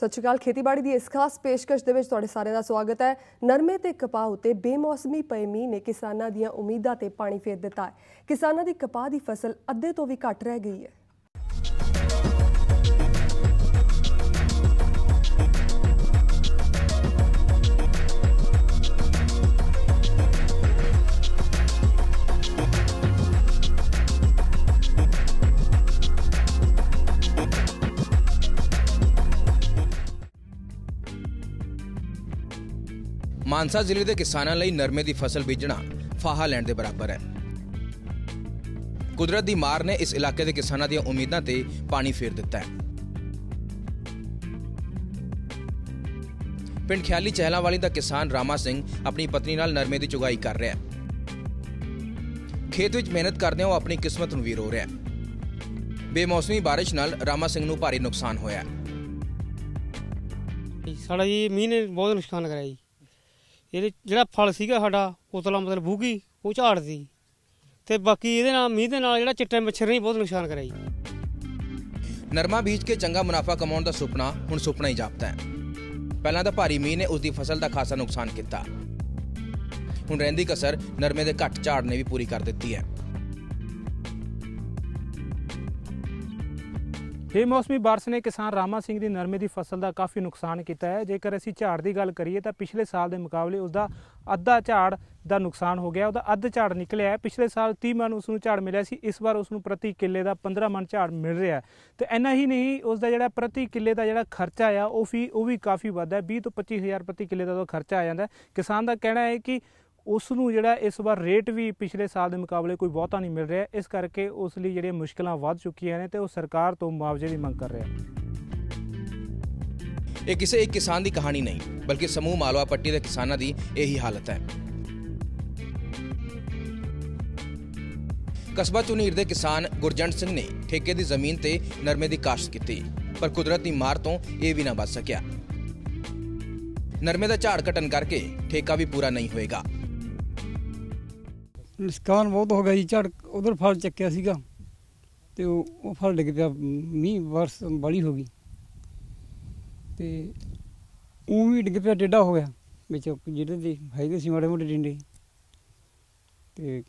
ਸਤਿ ਸ਼੍ਰੀ ਅਕਾਲ, ਖੇਤੀਬਾੜੀ ਦੀ ਇਸ ਖਾਸ ਪੇਸ਼ਕਸ਼ ਦੇ ਵਿੱਚ ਤੁਹਾਡੇ ਸਾਰਿਆਂ ਦਾ ਸਵਾਗਤ ਹੈ। ਨਰਮੇ ਤੇ ਕਪਾਹ ਉਤੇ ਬੇਮੌਸਮੀ ਪਏ ਮੀਂਹ ਨੇ ਕਿਸਾਨਾਂ ਦੀਆਂ ਉਮੀਦਾਂ ਤੇ ਪਾਣੀ ਫੇਰ ਦਿੱਤਾ ਹੈ। ਕਿਸਾਨਾਂ ਦੀ ਕਪਾਹ ਦੀ ਫਸਲ ਅੱਧੇ ਤੋਂ ਵੀ ਘੱਟ ਰਹਿ ਗਈ ਹੈ। ਮਾਨਸਾ ਜ਼ਿਲ੍ਹੇ ਦੇ ਕਿਸਾਨਾਂ ਲਈ ਨਰਮੇ ਦੀ ਫਸਲ ਬੀਜਣਾ ਫਾਹਾ ਲੈਣ ਦੇ ਬਰਾਬਰ ਹੈ। ਕੁਦਰਤ ਦੀ ਮਾਰ ਨੇ ਇਸ ਇਲਾਕੇ ਦੇ ਕਿਸਾਨਾਂ ਦੀਆਂ ਉਮੀਦਾਂ ਤੇ ਪਾਣੀ ਫੇਰ ਦਿੱਤਾ ਹੈ। ਪਿੰਡ ਖਿਆਲੀ ਚਹਿਲਾਂ ਵਾਲੀ ਦਾ ਕਿਸਾਨ ਰਾਮਾ ਸਿੰਘ ਆਪਣੀ ਪਤਨੀ ਨਾਲ ਨਰਮੇ ਦੀ ਚੁਗਾਈ ਕਰ ਰਿਹਾ ਹੈ। ਖੇਤ ਵਿੱਚ ਮਿਹਨਤ ਕਰਦਿਆਂ ਉਹ ਆਪਣੀ ਕਿਸਮਤ ਨੂੰ ਵੀ ਰੋ ਰਿਹਾ ਹੈ। ਬੇਮੌਸਮੀ ਬਾਰਿਸ਼ ਨਾਲ ਰਾਮਾ ਸਿੰਘ ਨੂੰ ਭਾਰੀ ਨੁਕਸਾਨ ਹੋਇਆ ਸਾਡਾ ਜੀ ਮੀਂਹ ਨੇ ਬਹੁਤ ਨੁਕਸਾਨ ਕਰਿਆ ਜੀ। ਇਹਦੇ ਜਿਹੜਾ ਫਲ ਸੀਗਾ ਸਾਡਾ ਉਤਲਾ ਮਤਲਬ ਬੂਗੀ, ਉਹ ਝਾੜ ਤੇ ਬਾਕੀ ਇਹਦੇ ਨਾਲ, ਮੀਂਹ ਦੇ ਨਾਲ ਜਿਹੜਾ ਚਿੱਟੇ ਮੱਛਰ ਨੇ, ਬਹੁਤ ਨੁਕਸਾਨ ਕਰਿਆ ਜੀ। ਨਰਮਾ ਬੀਜ ਕੇ ਚੰਗਾ ਮੁਨਾਫਾ ਕਮਾਉਣ ਦਾ ਸੁਪਨਾ, ਹੁਣ ਸੁਪਨਾ ਹੀ ਜਾਪਦਾ ਹੈ। ਪਹਿਲਾਂ ਤਾਂ ਭਾਰੀ ਮੀਂਹ ਨੇ ਉਸ ਦੀ ਫਸਲ ਦਾ ਖਾਸਾ ਨੁਕਸਾਨ ਕੀਤਾ। ਹੁਣ ਰਹਿੰਦੀ ਕਸਰ ਨਰਮੇ ਦੇ ਘੱਟ ਝਾੜ ਨੇ ਵੀ ਪੂਰੀ ਕਰ ਦਿੱਤੀ ਹੈ। ਬੇਮੌਸਮੀ ਬਾਰਿਸ਼ ਨੇ ਕਿਸਾਨ ਰਾਮਾ ਸਿੰਘ ਦੀ ਨਰਮੇ ਦੀ ਫਸਲ ਦਾ ਕਾਫੀ ਨੁਕਸਾਨ ਕੀਤਾ ਹੈ। ਜੇਕਰ ਅਸੀਂ ਝਾੜ ਦੀ ਗੱਲ ਕਰੀਏ ਤਾਂ ਪਿਛਲੇ ਸਾਲ ਦੇ ਮੁਕਾਬਲੇ ਉਸ ਦਾ ਅੱਧਾ ਝਾੜ ਦਾ ਨੁਕਸਾਨ ਹੋ ਗਿਆ। ਉਹਦਾ ਅੱਧ ਝਾੜ ਨਿਕਲਿਆ ਪਿਛਲੇ ਸਾਲ 30 ਮਣ ਉਸ ਨੂੰ ਝਾੜ ਮਿਲਿਆ ਸੀ। ਇਸ ਵਾਰ ਉਸ ਨੂੰ ਪ੍ਰਤੀ ਕਿੱਲੇ ਦਾ 15 ਮਣ ਝਾੜ ਮਿਲ ਰਿਹਾ ਹੈ। ਤੇ ਇੰਨਾ ਹੀ ਨਹੀਂ ਉਸ ਦਾ ਜਿਹੜਾ ਪ੍ਰਤੀ ਕਿੱਲੇ ਦਾ ਜਿਹੜਾ ਖਰਚਾ ਆ, ਉਹ ਵੀ ਉਹ ਵੀ ਕਾਫੀ ਵੱਧ ਹੈ। 20 ਤੋਂ 25000 ਪ੍ਰਤੀ ਕਿੱਲੇ ਦਾ ਉਹਦਾ ਖਰਚਾ ਆ ਜਾਂਦਾ ਕਿਸਾਨ ਦਾ ਕਹਿਣਾ ਹੈ ਕਿ ਉਸ ਨੂੰ ਜਿਹੜਾ ਇਸ ਵਾਰ ਰੇਟ ਵੀ ਪਿਛਲੇ ਸਾਲ ਦੇ ਮੁਕਾਬਲੇ ਕੋਈ ਬਹੁਤਾ ਨਹੀਂ ਮਿਲ ਰਿਹਾ। ਇਸ ਕਰਕੇ ਉਸ ਲਈ ਜਿਹੜੀਆਂ ਮੁਸ਼ਕਲਾਂ ਵੱਧ ਚੁੱਕੀਆਂ ਨੇ ਤੇ ਉਹ ਸਰਕਾਰ ਤੋਂ ਮੁਆਵਜ਼ੇ ਦੀ ਮੰਗ ਕਰ ਰਿਹਾ। ਹੈ ਇਹ ਕਿਸੇ ਇੱਕ ਕਿਸਾਨ ਦੀ ਕਹਾਣੀ ਨਹੀਂ, ਬਲਕਿ ਸਮੂਹ ਮਾਲਵਾ ਪੱਟੀ ਦੇ ਕਿਸਾਨਾਂ ਦੀ ਇਹੀ ਹਾਲਤ ਹੈ। ਕਸਬਾ ਚੁਨੀਰ ਦੇ ਕਿਸਾਨ ਗੁਰਜੰਟ ਸਿੰਘ ਨੇ ਠੇਕੇ ਦੀ ਜ਼ਮੀਨ ਤੇ ਨਰਮੇ ਦੀ ਕਾਸ਼ਤ ਕੀਤੀ, ਪਰ ਕੁਦਰਤ ਦੀ ਮਾਰ ਤੋਂ ਇਹ ਵੀ ਨਾ ਬਚ ਸਕਿਆ। ਨਰਮੇ ਦਾ ਝਾੜ ਘਟਣ ਕਰਕੇ ਠੇਕਾ ਵੀ ਪੂਰਾ ਨਹੀਂ ਹੋਏਗਾ। ਨੁਕਸਾਨ ਬਹੁਤ ਹੋ ਗਿਆ ਜੀ, ਝੜ, ਉਧਰ ਫਲ ਚੱਕਿਆ ਸੀਗਾ ਤੇ ਉਹ ਉਹ ਫਲ ਡਿੱਗ ਪਿਆ, ਮੀਂਹ ਵਰਸ਼ ਬੜੀ ਹੋ ਗਈ। ਤੇ ਉਹ ਵੀ ਡਿੱਗ ਪਿਆ, ਟੇਢਾ ਹੋ ਗਿਆ, ਵਿੱਚ ਜਿਹੜੇ ਦੇ ਹੈਗੇ ਸੀ ਮਾੜੇ ਮੋਟੇ ਡਿੰਡੇ ਤੇ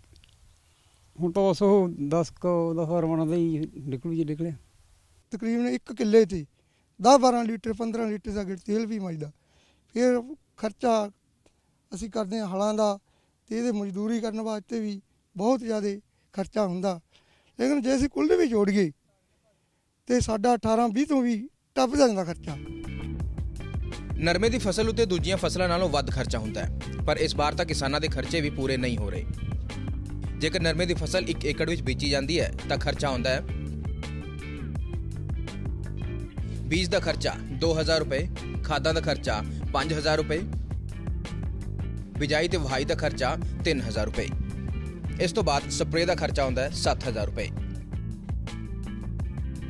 ਹੁਣ ਤਾਂ ਉਸ ਉਹ 10 ਕੋ 10 ਰਮਣਾ ਦਾ ਹੀ ਨਿਕਲੂ ਜੀ, ਨਿਕਲਿਆ। ਤਕਰੀਬਨ ਇੱਕ ਕਿੱਲੇ ਤੇ 10 12 ਲੀਟਰ 15 ਲੀਟਰ ਦਾ ਤੇਲ ਵੀ ਮੱਚਦਾ ਫਿਰ ਖਰਚਾ ਅਸੀਂ ਕਰਦੇ ਹਾਂ ਹਲਾਂ ਦਾ ਤੇ ਇਹਦੇ ਮਜ਼ਦੂਰੀ ਕਰਨ ਵਾਸਤੇ ਵੀ ਬਹੁਤ ਜ਼ਿਆਦਾ ਖਰਚਾ ਹੁੰਦਾ। ਲੇਕਿਨ ਜੇ ਅਸੀਂ ਕੁੱਲ ਵੀ ਜੋੜ ਗਏ ਤੇ ਸਾਡਾ 18 20 ਤੋਂ ਵੀ ਟੱਪ ਜਾਂਦਾ ਖਰਚਾ। ਨਰਮੇ ਦੀ ਫਸਲ ਉੱਤੇ ਦੂਜੀਆਂ ਫਸਲਾਂ ਨਾਲੋਂ ਵੱਧ ਖਰਚਾ ਹੁੰਦਾ ਹੈ, ਪਰ ਇਸ ਵਾਰ ਤਾਂ ਕਿਸਾਨਾਂ ਦੇ ਖਰਚੇ ਵੀ ਪੂਰੇ ਨਹੀਂ ਹੋ ਰਹੇ। ਜੇਕਰ ਨਰਮੇ ਦੀ ਫਸਲ 1 ਏਕੜ ਵਿੱਚ ਬੀਜੀ ਜਾਂਦੀ ਹੈ, ਤਾਂ ਖਰਚਾ ਆਉਂਦਾ ਹੈ। ਬੀਜ ਦਾ ਖਰਚਾ 2000 ਰੁਪਏ, ਖਾਦਾਂ ਦਾ ਖਰਚਾ 5000 ਰੁਪਏ ਬਿਜਾਈ ਤੇ ਵਹਾਈ ਦਾ ਖਰਚਾ 3000 ਰੁਪਏ। ਇਸ ਤੋਂ ਬਾਅਦ ਸਪਰੇਅ ਦਾ ਖਰਚਾ ਹੁੰਦਾ ਹੈ 7000 ਰੁਪਏ।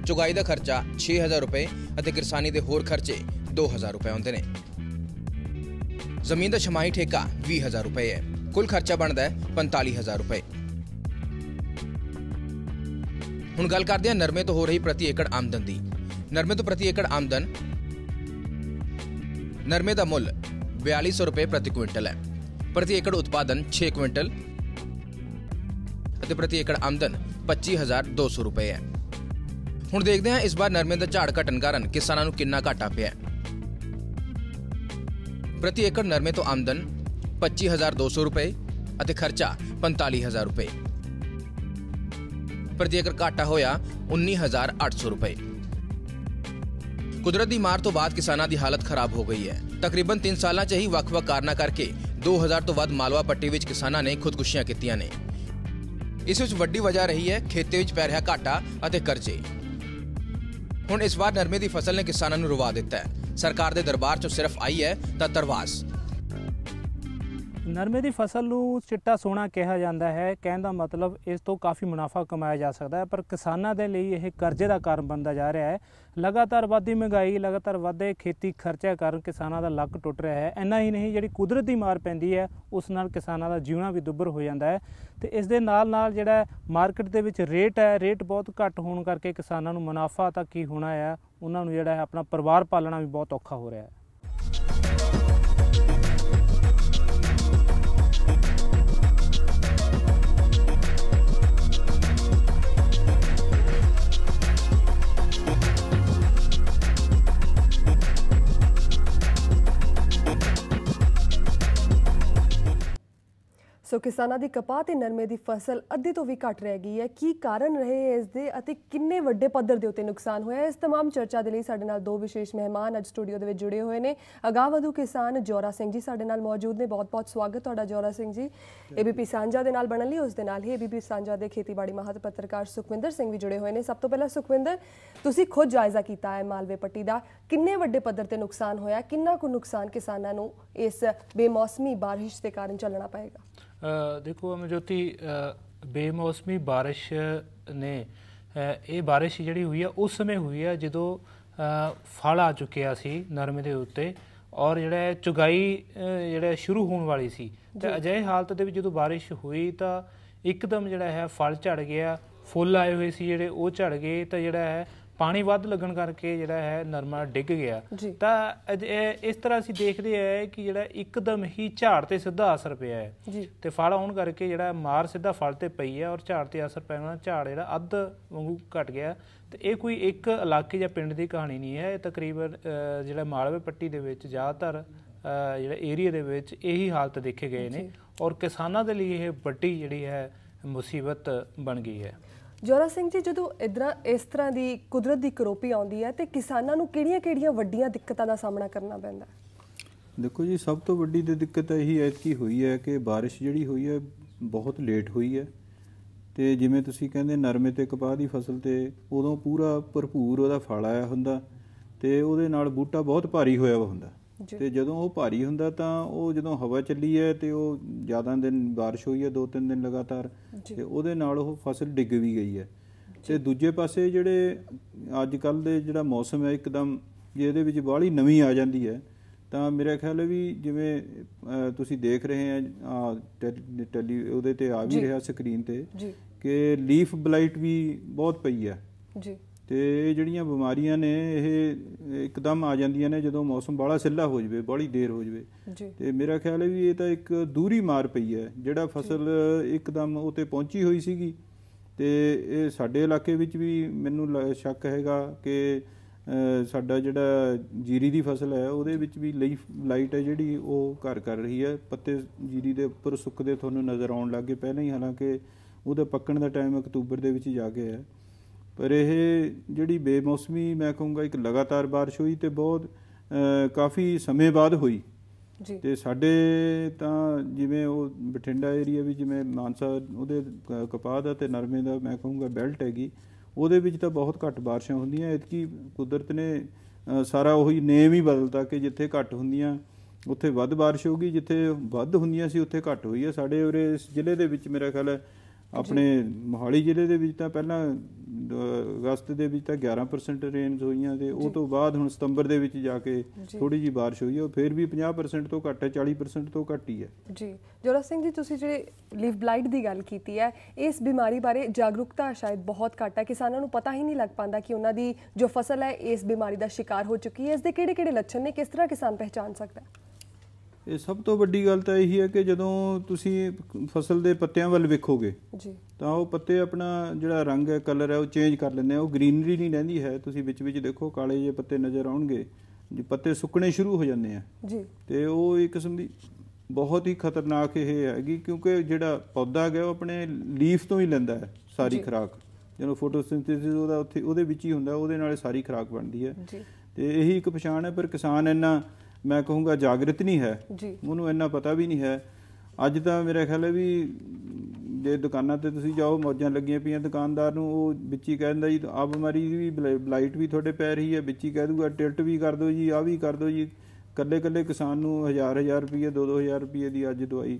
ਚੁਗਾਈ ਦਾ ਖਰਚਾ 6000 ਰੁਪਏ ਅਤੇ ਕਿਰਸਾਨੀ ਦੇ ਹੋਰ ਖਰਚੇ 2000 ਰੁਪਏ ਹੁੰਦੇ ਨੇ। ਜ਼ਮੀਨ ਦਾ ਛਮਾਹੀ ਠੇਕਾ 20000 ਰੁਪਏ ਹੈ। ਕੁੱਲ ਖਰਚਾ ਬਣਦਾ ਹੈ 45000 ਰੁਪਏ। ਹੁਣ ਗੱਲ ਕਰਦੇ ਹਾਂ ਨਰਮੇ ਤੋਂ ਹੋ ਰਹੀ ਪ੍ਰਤੀ ਏਕੜ ਆਮਦਨ ਦੀ। ਨਰਮੇ ਤੋਂ ਪ੍ਰਤੀ ਏਕੜ ਆਮਦਨ ਨਰਮੇ ਦਾ ਮੁੱਲ 4200 ਰੁਪਏ ਪ੍ਰਤੀ ਕੁਇੰਟਲ ਹੈ। ਪ੍ਰਤੀ ਏਕੜ ਉਤਪਾਦਨ 6 ਕੁਇੰਟਲ ਅਤੇ ਪ੍ਰਤੀ ਏਕੜ ਆਮਦਨ 25200 ਰੁਪਏ ਹੈ ਹੁਣ ਦੇਖਦੇ ਹਾਂ ਇਸ ਵਾਰ ਨਰਮੇ ਦਾ ਝਾੜ ਘਟਣ ਕਾਰਨ ਕਿਸਾਨਾਂ ਨੂੰ ਕਿੰਨਾ ਘਾਟਾ ਪਿਆ ਹੈ। ਪ੍ਰਤੀ ਏਕੜ ਨਰਮੇ ਤੋਂ ਆਮਦਨ 25200 ਰੁਪਏ ਅਤੇ ਖਰਚਾ 45000 ਰੁਪਏ ਪ੍ਰਤੀ ਏਕੜ ਘਾਟਾ ਹੋਇਆ 19800 ਰੁਪਏ ਕੁਦਰਤ ਦੀ ਮਾਰ ਤੋਂ ਬਾਅਦ ਕਿਸਾਨਾਂ ਦੀ ਹਾਲਤ ਖਰਾਬ ਹੋ ਗਈ ਹੈ ਤਕਰੀਬਨ 3 ਸਾਲਾਂ 'ਚ ਹੀ ਵੱਖ-ਵੱਖ ਕਾਰਨਾਂ ਕਰਕੇ 2000 ਤੋਂ ਵੱਧ ਮਾਲਵਾ ਪੱਟੀ ਵਿੱਚ ਕਿਸਾਨਾਂ ਨੇ ਖੁਦਕੁਸ਼ੀਆਂ ਕੀਤੀਆਂ ਨੇ। ਇਸ ਵਿੱਚ ਵੱਡੀ ਵਜ੍ਹਾ ਰਹੀ ਹੈ ਖੇਤੀ ਵਿੱਚ ਪੈ ਰਿਹਾ ਘਾਟਾ ਅਤੇ ਕਰਜ਼ੇ। ਹੁਣ ਇਸ ਵਾਰ ਨਰਮੇ ਦੀ ਫਸਲ ਨੇ ਕਿਸਾਨਾਂ ਨੂੰ ਰੁਵਾ ਦਿੱਤਾ ਹੈ। ਸਰਕਾਰ ਦੇ ਦਰਬਾਰ 'ਚੋਂ ਸਿਰਫ ਆਈ ਹੈ ਤਾਂ ਤਰਵਾਸ। ਨਰਮੇ ਦੀ ਫਸਲ ਨੂੰ ਚਿੱਟਾ ਸੋਨਾ ਕਿਹਾ ਜਾਂਦਾ ਹੈ। ਕਹਿਣ ਦਾ ਮਤਲਬ ਇਸ ਤੋਂ ਕਾਫੀ ਮੁਨਾਫਾ ਕਮਾਇਆ ਜਾ ਸਕਦਾ ਹੈ, ਪਰ ਕਿਸਾਨਾਂ ਦੇ ਲਈ ਇਹ ਕਰਜ਼ੇ ਦਾ ਕਾਰਨ ਬਣਦਾ ਜਾ ਰਿਹਾ ਹੈ। ਲਗਾਤਾਰ ਵਧਦੀ ਮਹਿੰਗਾਈ, ਲਗਾਤਾਰ ਵਧਦੇ ਖੇਤੀ ਖਰਚਾ ਕਾਰਨ ਕਿਸਾਨਾਂ ਦਾ ਲੱਕ ਟੁੱਟ ਰਿਹਾ ਹੈ। ਇੰਨਾ ਹੀ ਨਹੀਂ, ਜਿਹੜੀ ਕੁਦਰਤ ਦੀ ਮਾਰ ਪੈਂਦੀ ਹੈ, ਉਸ ਨਾਲ ਕਿਸਾਨਾਂ ਦਾ ਜੀਵਣਾ ਵੀ ਦੁੱਭਰ ਹੋ ਜਾਂਦਾ ਹੈ। ਤੇ ਇਸ ਦੇ ਨਾਲ ਨਾਲ ਜਿਹੜਾ ਮਾਰਕੀਟ ਦੇ ਵਿੱਚ ਰੇਟ ਹੈ, ਰੇਟ ਬਹੁਤ ਘੱਟ ਹੋਣ ਕਰਕੇ ਕਿਸਾਨਾਂ ਨੂੰ ਮੁਨਾਫਾ ਤਾਂ ਕੀ ਹੋਣਾ ਹੈ, ਉਹਨਾਂ ਨੂੰ ਜਿਹੜਾ ਹੈ ਆਪਣਾ ਪਰਿਵਾਰ ਪਾਲਣਾ ਵੀ ਬਹੁਤ ਔਖਾ ਹੋ ਰਿਹਾ ਹੈ। ਸੋ ਕਿਸਾਨਾਂ ਦੀ ਕਪਾਹ ਤੇ ਨਰਮੇ ਦੀ ਫਸਲ ਅੱਧੇ ਤੋਂ ਵੀ ਘੱਟ ਰਹਿ ਗਈ ਹੈ ਕੀ ਕਾਰਨ ਰਹੇ ਇਸ ਦੇ ਅਤੇ ਕਿੰਨੇ ਵੱਡੇ ਪੱਧਰ ਦੇ ਉੱਤੇ ਨੁਕਸਾਨ ਹੋਇਆ ਹੈ? ਇਸ तमाम ਚਰਚਾ ਦੇ ਲਈ ਸਾਡੇ ਨਾਲ ਦੋ ਵਿਸ਼ੇਸ਼ ਮਹਿਮਾਨ ਅੱਜ ਸਟੂਡੀਓ ਦੇ ਵਿੱਚ ਜੁੜੇ ਹੋਏ ਨੇ ਅਗਾਵਧੂ ਕਿਸਾਨ ਜੋਰਾ ਸਿੰਘ ਜੀ ਸਾਡੇ ਨਾਲ ਮੌਜੂਦ ਨੇ ਬਹੁਤ-ਬਹੁਤ ਸਵਾਗਤ ਤੁਹਾਡਾ ਜੋਰਾ ਸਿੰਘ ਜੀ ਏਬੀਪੀ ਸਾਂਝਾ ਦੇ ਨਾਲ ਬਣਨ ਲਈ ਉਸ ਦੇ ਨਾਲ ਹੀ ਏਬੀਪੀ ਸਾਂਝਾ ਦੇ ਖੇਤੀਬਾੜੀ ਮਾਹਰ ਪੱਤਰਕਾਰ ਸੁਖਵਿੰਦਰ ਸਿੰਘ ਵੀ ਜੁੜੇ ਹੋਏ ਨੇ ਸਭ ਤੋਂ ਪਹਿਲਾਂ ਸੁਖਵਿੰਦਰ ਤੁਸੀਂ ਖੁਦ ਜਾਇਜ਼ਾ ਕੀਤਾ ਹੈ ਮਾਲਵੇ ਪੱਟੀ ਦਾ ਕਿੰਨੇ ਵੱਡੇ ਪੱਧਰ ਤੇ ਨੁਕਸਾਨ ਹੋਇਆ ਕਿੰਨਾ ਕੁ ਨੁਕਸਾਨ ਕਿਸਾਨਾਂ ਨੂੰ ਇਸ ਬੇਮੌਸਮੀ ਬਾਰਿਸ਼ ਦੇ ਕਾਰਨ ਚੱਲਣਾ ਪਏਗਾ ਅ, ਦੇਖੋ ਅਮਜੋਤੀ ਬੇਮੌਸਮੀ ਬਾਰਿਸ਼ ਨੇ ਇਹ ਬਾਰਿਸ਼ ਜਿਹੜੀ ਹੋਈ ਆ ਉਸ ਸਮੇਂ ਹੋਈ ਆ ਜਦੋਂ ਫਲ ਆ ਚੁੱਕਿਆ ਸੀ ਨਰਮੇ ਦੇ ਉੱਤੇ ਔਰ ਜਿਹੜਾ ਚੁਗਾਈ ਜਿਹੜਾ ਸ਼ੁਰੂ ਹੋਣ ਵਾਲੀ ਸੀ। ਤੇ ਅਜਿਹੇ ਹਾਲਤ ਦੇ ਵਿੱਚ ਜਦੋਂ ਬਾਰਿਸ਼ ਹੋਈ ਤਾਂ ਇੱਕਦਮ ਜਿਹੜਾ ਹੈ ਫਲ ਝੜ ਗਿਆ ਫੁੱਲ ਆਏ ਹੋਏ ਸੀ ਜਿਹੜੇ ਉਹ ਝੜ ਗਏ ਤਾਂ ਜਿਹੜਾ ਹੈ ਪਾਣੀ ਵੱਧ ਲੱਗਣ ਕਰਕੇ ਜਿਹੜਾ ਹੈ ਨਰਮਾ ਡਿੱਗ ਗਿਆ। ਤਾਂ ਇਸ ਤਰ੍ਹਾਂ ਅਸੀਂ ਦੇਖਦੇ ਆ ਕਿ ਜਿਹੜਾ ਇੱਕਦਮ ਹੀ ਝਾੜ ਤੇ ਸਿੱਧਾ ਅਸਰ ਪਿਆ ਹੈ। ਤੇ ਫਲ ਆਉਣ ਕਰਕੇ ਜਿਹੜਾ ਮਾਰ ਸਿੱਧਾ ਫਲ ਤੇ ਪਈ ਹੈ ਔਰ ਝਾੜ ਤੇ ਅਸਰ ਪੈਣ ਨਾਲ ਝਾੜ ਜਿਹੜਾ ਅੱਧ ਵਾਂਗੂ ਘਟ ਗਿਆ। ਤੇ ਇਹ ਕੋਈ ਇੱਕ ਇਲਾਕੇ ਜਾਂ ਪਿੰਡ ਦੀ ਕਹਾਣੀ ਨਹੀਂ ਹੈ। ਇਹ ਤਕਰੀਬਨ ਜਿਹੜਾ ਮਾਲਵੇ ਪੱਟੀ ਦੇ ਵਿੱਚ ਜ਼ਿਆਦਾਤਰ ਜਿਹੜਾ ਏਰੀਆ ਦੇ ਵਿੱਚ ਇਹੀ ਹਾਲਤ ਦੇਖੇ ਗਏ ਨੇ ਔਰ ਕਿਸਾਨਾਂ ਦੇ ਲਈ ਇਹ ਵੱਡੀ ਜਿਹੜੀ ਹੈ ਮੁਸੀਬਤ ਬਣ ਗਈ ਹੈ। ਜੋਰਾ ਸਿੰਘ ਜੀ, ਜਦੋਂ ਇਦਾਂ ਇਸ ਤਰ੍ਹਾਂ ਦੀ ਕੁਦਰਤ ਦੀ ਕਰੋਪੀ ਆਉਂਦੀ ਹੈ ਤੇ ਕਿਸਾਨਾਂ ਨੂੰ ਕਿਹੜੀਆਂ-ਕਿਹੜੀਆਂ ਵੱਡੀਆਂ ਦਿੱਕਤਾਂ ਦਾ ਸਾਹਮਣਾ ਕਰਨਾ ਪੈਂਦਾ? ਹੈ ਦੇਖੋ ਜੀ, ਸਭ ਤੋਂ ਵੱਡੀ ਤੇ ਦਿੱਕਤ ਇਹੀ ਐਤਕੀ ਹੋਈ ਹੈ ਕਿ ਬਾਰਿਸ਼ ਜਿਹੜੀ ਹੋਈ ਹੈ, ਬਹੁਤ ਲੇਟ ਹੋਈ ਹੈ। ਤੇ ਜਿਵੇਂ ਤੁਸੀਂ ਕਹਿੰਦੇ, ਨਰਮੇ ਤੇ ਕਪਾਹ ਦੀ ਫਸਲ ਤੇ ਉਦੋਂ ਪੂਰਾ ਭਰਪੂਰ ਉਹਦਾ ਫਲ ਆਇਆ ਹੁੰਦਾ ਤੇ ਉਹਦੇ ਨਾਲ ਬੂਟਾ ਬਹੁਤ ਭਾਰੀ ਹੋਇਆ ਵਾ ਹੁੰਦਾ। ਤੇ ਜਦੋਂ ਉਹ ਭਾਰੀ ਹੁੰਦਾ ਤਾਂ ਉਹ ਜਦੋਂ ਹਵਾ ਚੱਲੀ ਹੈ ਤੇ ਉਹ ਜ਼ਿਆਦਾ ਦਿਨ ਬਾਰਿਸ਼ ਹੋਈ ਹੈ ਦੋ ਤਿੰਨ ਦਿਨ ਲਗਾਤਾਰ। ਤੇ ਉਹਦੇ ਨਾਲ ਉਹ ਫਸਲ ਡਿੱਗ ਵੀ ਗਈ ਹੈ। ਤੇ ਦੂਜੇ ਪਾਸੇ ਜਿਹੜੇ ਅੱਜ ਕੱਲ ਦੇ ਜਿਹੜਾ ਮੌਸਮ ਹੈ ਇੱਕਦਮ ਜੇ ਇਹਦੇ ਵਿੱਚ ਬਾਹਲੀ ਨਵੀਂ ਆ ਜਾਂਦੀ ਹੈ ਤਾਂ ਮੇਰਾ ਖਿਆਲ ਹੈ ਵੀ ਜਿਵੇਂ ਤੁਸੀਂ ਦੇਖ ਰਹੇ ਆ ਟੈਲੀ ਉਹਦੇ ਤੇ ਆ ਵੀ। ਰਿਹਾ ਸਕਰੀਨ ਤੇ ਕਿ ਲੀਫ ਬਲਾਈਟ ਵੀ ਬਹੁਤ ਪਈ ਹੈ। ਜੀ। ਤੇ ਇਹ ਜਿਹੜੀਆਂ ਬਿਮਾਰੀਆਂ ਨੇ ਇਹ ਇੱਕਦਮ ਆ ਜਾਂਦੀਆਂ ਨੇ ਜਦੋਂ ਮੌਸਮ ਬਾਹਲਾ ਸਿੱਲਾ ਹੋ ਜਾਵੇ ਬਾਹਲੀ ਦੇਰ ਹੋ ਜਾਵੇ। ਤੇ ਮੇਰਾ ਖਿਆਲ ਹੈ ਵੀ ਇਹ ਤਾਂ ਇੱਕ ਦੂਰੀ ਮਾਰ ਪਈ ਹੈ ਜਿਹੜਾ ਫਸਲ ਇੱਕਦਮ ਉਤੇ ਪਹੁੰਚੀ ਹੋਈ ਸੀਗੀ। ਤੇ ਇਹ ਸਾਡੇ ਇਲਾਕੇ ਵਿੱਚ ਵੀ ਮੈਨੂੰ ਸ਼ੱਕ ਹੈਗਾ ਕਿ ਸਾਡਾ ਜਿਹੜਾ ਜੀਰੀ ਦੀ ਫਸਲ ਹੈ ਉਹਦੇ ਵਿੱਚ ਵੀ ਲੀਫ ਲਾਈਟ ਹੈ ਜਿਹੜੀ ਉਹ ਘਰ ਕਰ ਰਹੀ ਹੈ। ਪੱਤੇ ਜੀਰੀ ਦੇ ਉੱਪਰ ਸੁੱਕਦੇ ਤੁਹਾਨੂੰ ਨਜ਼ਰ ਆਉਣ ਲੱਗੇ ਪਹਿਲਾਂ ਹੀ ਹਾਲਾਂਕਿ ਉਹਦੇ ਪੱਕਣ ਦਾ ਟਾਈਮ ਅਕਤੂਬਰ ਦੇ ਵਿੱਚ ਜਾ ਕੇ ਹੈ ਪਰ ਇਹ ਜਿਹੜੀ ਬੇਮੌਸਮੀ ਮੈਂ ਕਹੂੰਗਾ ਇੱਕ ਲਗਾਤਾਰ ਬਾਰਿਸ਼ ਹੋਈ ਤੇ ਬਹੁਤ ਕਾਫੀ ਸਮੇਂ ਬਾਅਦ ਹੋਈ। ਜੀ। ਤੇ ਸਾਡੇ ਤਾਂ ਜਿਵੇਂ ਉਹ ਬਠਿੰਡਾ ਏਰੀਆ ਵੀ ਜਿਵੇਂ ਮਾਨਸਾ ਉਹਦੇ ਕਪਾਹ ਦਾ ਤੇ ਨਰਮੇ ਦਾ ਮੈਂ ਕਹੂੰਗਾ ਬੈਲਟ ਹੈਗੀ ਉਹਦੇ ਵਿੱਚ ਤਾਂ ਬਹੁਤ ਘੱਟ ਬਾਰਿਸ਼ਾਂ ਹੁੰਦੀਆਂ ਐਤਕੀ ਕੁਦਰਤ ਨੇ ਸਾਰਾ ਉਹੀ ਨੇਮ ਹੀ ਬਦਲਤਾ ਕਿ ਜਿੱਥੇ ਘੱਟ ਹੁੰਦੀਆਂ ਉੱਥੇ ਵੱਧ ਬਾਰਿਸ਼ ਹੋਊਗੀ ਜਿੱਥੇ ਵੱਧ ਹੁੰਦੀਆਂ ਸੀ ਉੱਥੇ ਘੱਟ ਹੋਈ ਹੈ ਸਾਡੇ ਉਰੇ ਇਸ ਜ਼ਿਲ੍ਹੇ ਦੇ ਵਿੱਚ ਮੇਰਾ ਖਿਆਲ ਹੈ ਆਪਣੇ ਮੋਹਾਲੀ ਜ਼ਿਲ੍ਹੇ ਦੇ ਵਿੱਚ ਤਾਂ ਪਹਿਲਾਂ ਅਗਸਤ ਦੇ ਵਿੱਚ ਤਾਂ 11% ਰੇਨਸ ਹੋਈਆਂ ਤੇ ਉਹ ਤੋਂ ਬਾਅਦ ਹੁਣ ਸਤੰਬਰ ਦੇ ਵਿੱਚ ਜਾ ਕੇ। ਥੋੜੀ ਜੀ ਬਾਰਿਸ਼ ਹੋਈ ਹੈ ਉਹ ਫਿਰ ਵੀ 50% ਤੋਂ ਘੱਟ ਹੈ 40% ਤੋਂ ਘੱਟ ਹੀ ਹੈ। ਜੀ। ਜੋਰਾ ਸਿੰਘ ਜੀ ਤੁਸੀਂ ਜਿਹੜੇ ਲਿਵ ਬਲਾਈਟ ਦੀ ਗੱਲ ਕੀਤੀ ਹੈ ਇਸ ਬਿਮਾਰੀ ਬਾਰੇ ਜਾਗਰੂਕਤਾ ਸ਼ਾਇਦ ਬਹੁਤ ਘੱਟ ਹੈ। ਕਿਸਾਨਾਂ ਨੂੰ ਪਤਾ ਹੀ ਨਹੀਂ ਲੱਗ ਪਾਉਂਦਾ ਕਿ ਉਹਨਾਂ ਦੀ ਜੋ ਫਸਲ ਹੈ ਇਸ ਬਿਮਾਰੀ ਦਾ ਸ਼ਿਕਾਰ ਹੋ ਚੁੱਕੀ ਹੈ। ਇਸ ਦੇ ਕਿਹੜੇ-ਕਿਹੜੇ ਲੱਛਣ ਨੇ? ਕਿਸ ਤਰ੍ਹਾਂ ਕਿਸਾਨ ਪਹਿਚਾਨ ਸਕਦਾ ਹੈ? ਇਹ ਸਭ ਤੋਂ ਵੱਡੀ ਗੱਲ ਤਾਂ ਇਹੀ ਹੈ ਕਿ ਜਦੋਂ ਤੁਸੀਂ ਫਸਲ ਦੇ ਪੱਤਿਆਂ ਵੱਲ ਵੇਖੋਗੇ ਜੀ। ਤਾਂ ਉਹ ਪੱਤੇ ਆਪਣਾ ਜਿਹੜਾ ਰੰਗ ਹੈ ਕਲਰ ਹੈ ਉਹ ਚੇਂਜ ਕਰ ਲੈਂਦੇ ਆ। ਉਹ ਗ੍ਰੀਨਰੀ ਨਹੀਂ ਰਹਿੰਦੀ ਹੈ। ਤੁਸੀਂ ਵਿੱਚ ਵਿੱਚ ਦੇਖੋ ਕਾਲੇ ਜਿਹੇ ਪੱਤੇ ਨਜ਼ਰ ਆਉਣਗੇ ਜੇ ਪੱਤੇ ਸੁੱਕਣੇ ਸ਼ੁਰੂ ਹੋ ਜਾਂਦੇ ਆ। ਜੀ। ਤੇ ਉਹ ਇੱਕ ਕਿਸਮ ਦੀ ਬਹੁਤ ਹੀ ਖਤਰਨਾਕ ਇਹ ਹੈਗੀ ਕਿਉਂਕਿ ਜਿਹੜਾ ਪੌਦਾ ਹੈਗਾ ਉਹ ਆਪਣੇ ਲੀਫ ਤੋਂ ਹੀ ਲੈਂਦਾ ਹੈ ਸਾਰੀ। ਖੁਰਾਕ। ਜਦੋਂ ਫੋਟੋਸਿੰਥੇਸਿਸ ਉਹਦਾ ਉੱਥੇ ਉਹਦੇ ਵਿੱਚ ਹੀ ਹੁੰਦਾ ਉਹਦੇ ਨਾਲ ਸਾਰੀ ਖੁਰਾਕ ਬਣਦੀ ਹੈ। ਜੀ। ਤੇ ਇਹੀ ਇੱਕ ਪਛਾਣ ਹੈ ਪਰ ਕਿਸਾਨ ਇੰਨਾ ਮੈਂ ਕਹੂੰਗਾ ਜਾਗਰਤ ਨਹੀਂ ਹੈ। ਉਹਨੂੰ ਇੰਨਾ ਪਤਾ ਵੀ ਨਹੀਂ ਹੈ। ਅੱਜ ਤਾਂ ਮੇਰਾ ਖਿਆਲ ਹੈ ਵੀ ਜੇ ਦੁਕਾਨਾਂ ਤੇ ਤੁਸੀਂ ਜਾਓ ਮੌਜਾਂ ਲੱਗੀਆਂ ਪਈਆਂ ਦੁਕਾਨਦਾਰ ਨੂੰ ਉਹ ਵਿੱਚ ਹੀ ਕਹਿੰਦਾ ਜੀ ਆ ਬਿਮਾਰੀ ਦੀ ਵੀ ਬਲਾਈਟ ਵੀ ਤੁਹਾਡੇ ਪੈ ਰਹੀ ਹੈ ਵਿੱਚ ਹੀ ਕਹਿ ਦੂਗਾ ਟਿਲਟ ਵੀ ਕਰ ਦਿਓ ਜੀ ਆ ਵੀ ਕਰ ਦਿਓ ਜੀ। ਕੱਲੇ ਕੱਲੇ ਕਿਸਾਨ ਨੂੰ ਹਜ਼ਾਰ ਹਜ਼ਾਰ ਰੁਪਏ 2-2000 ਰੁਪਏ ਦੀ ਅੱਜ ਦਵਾਈ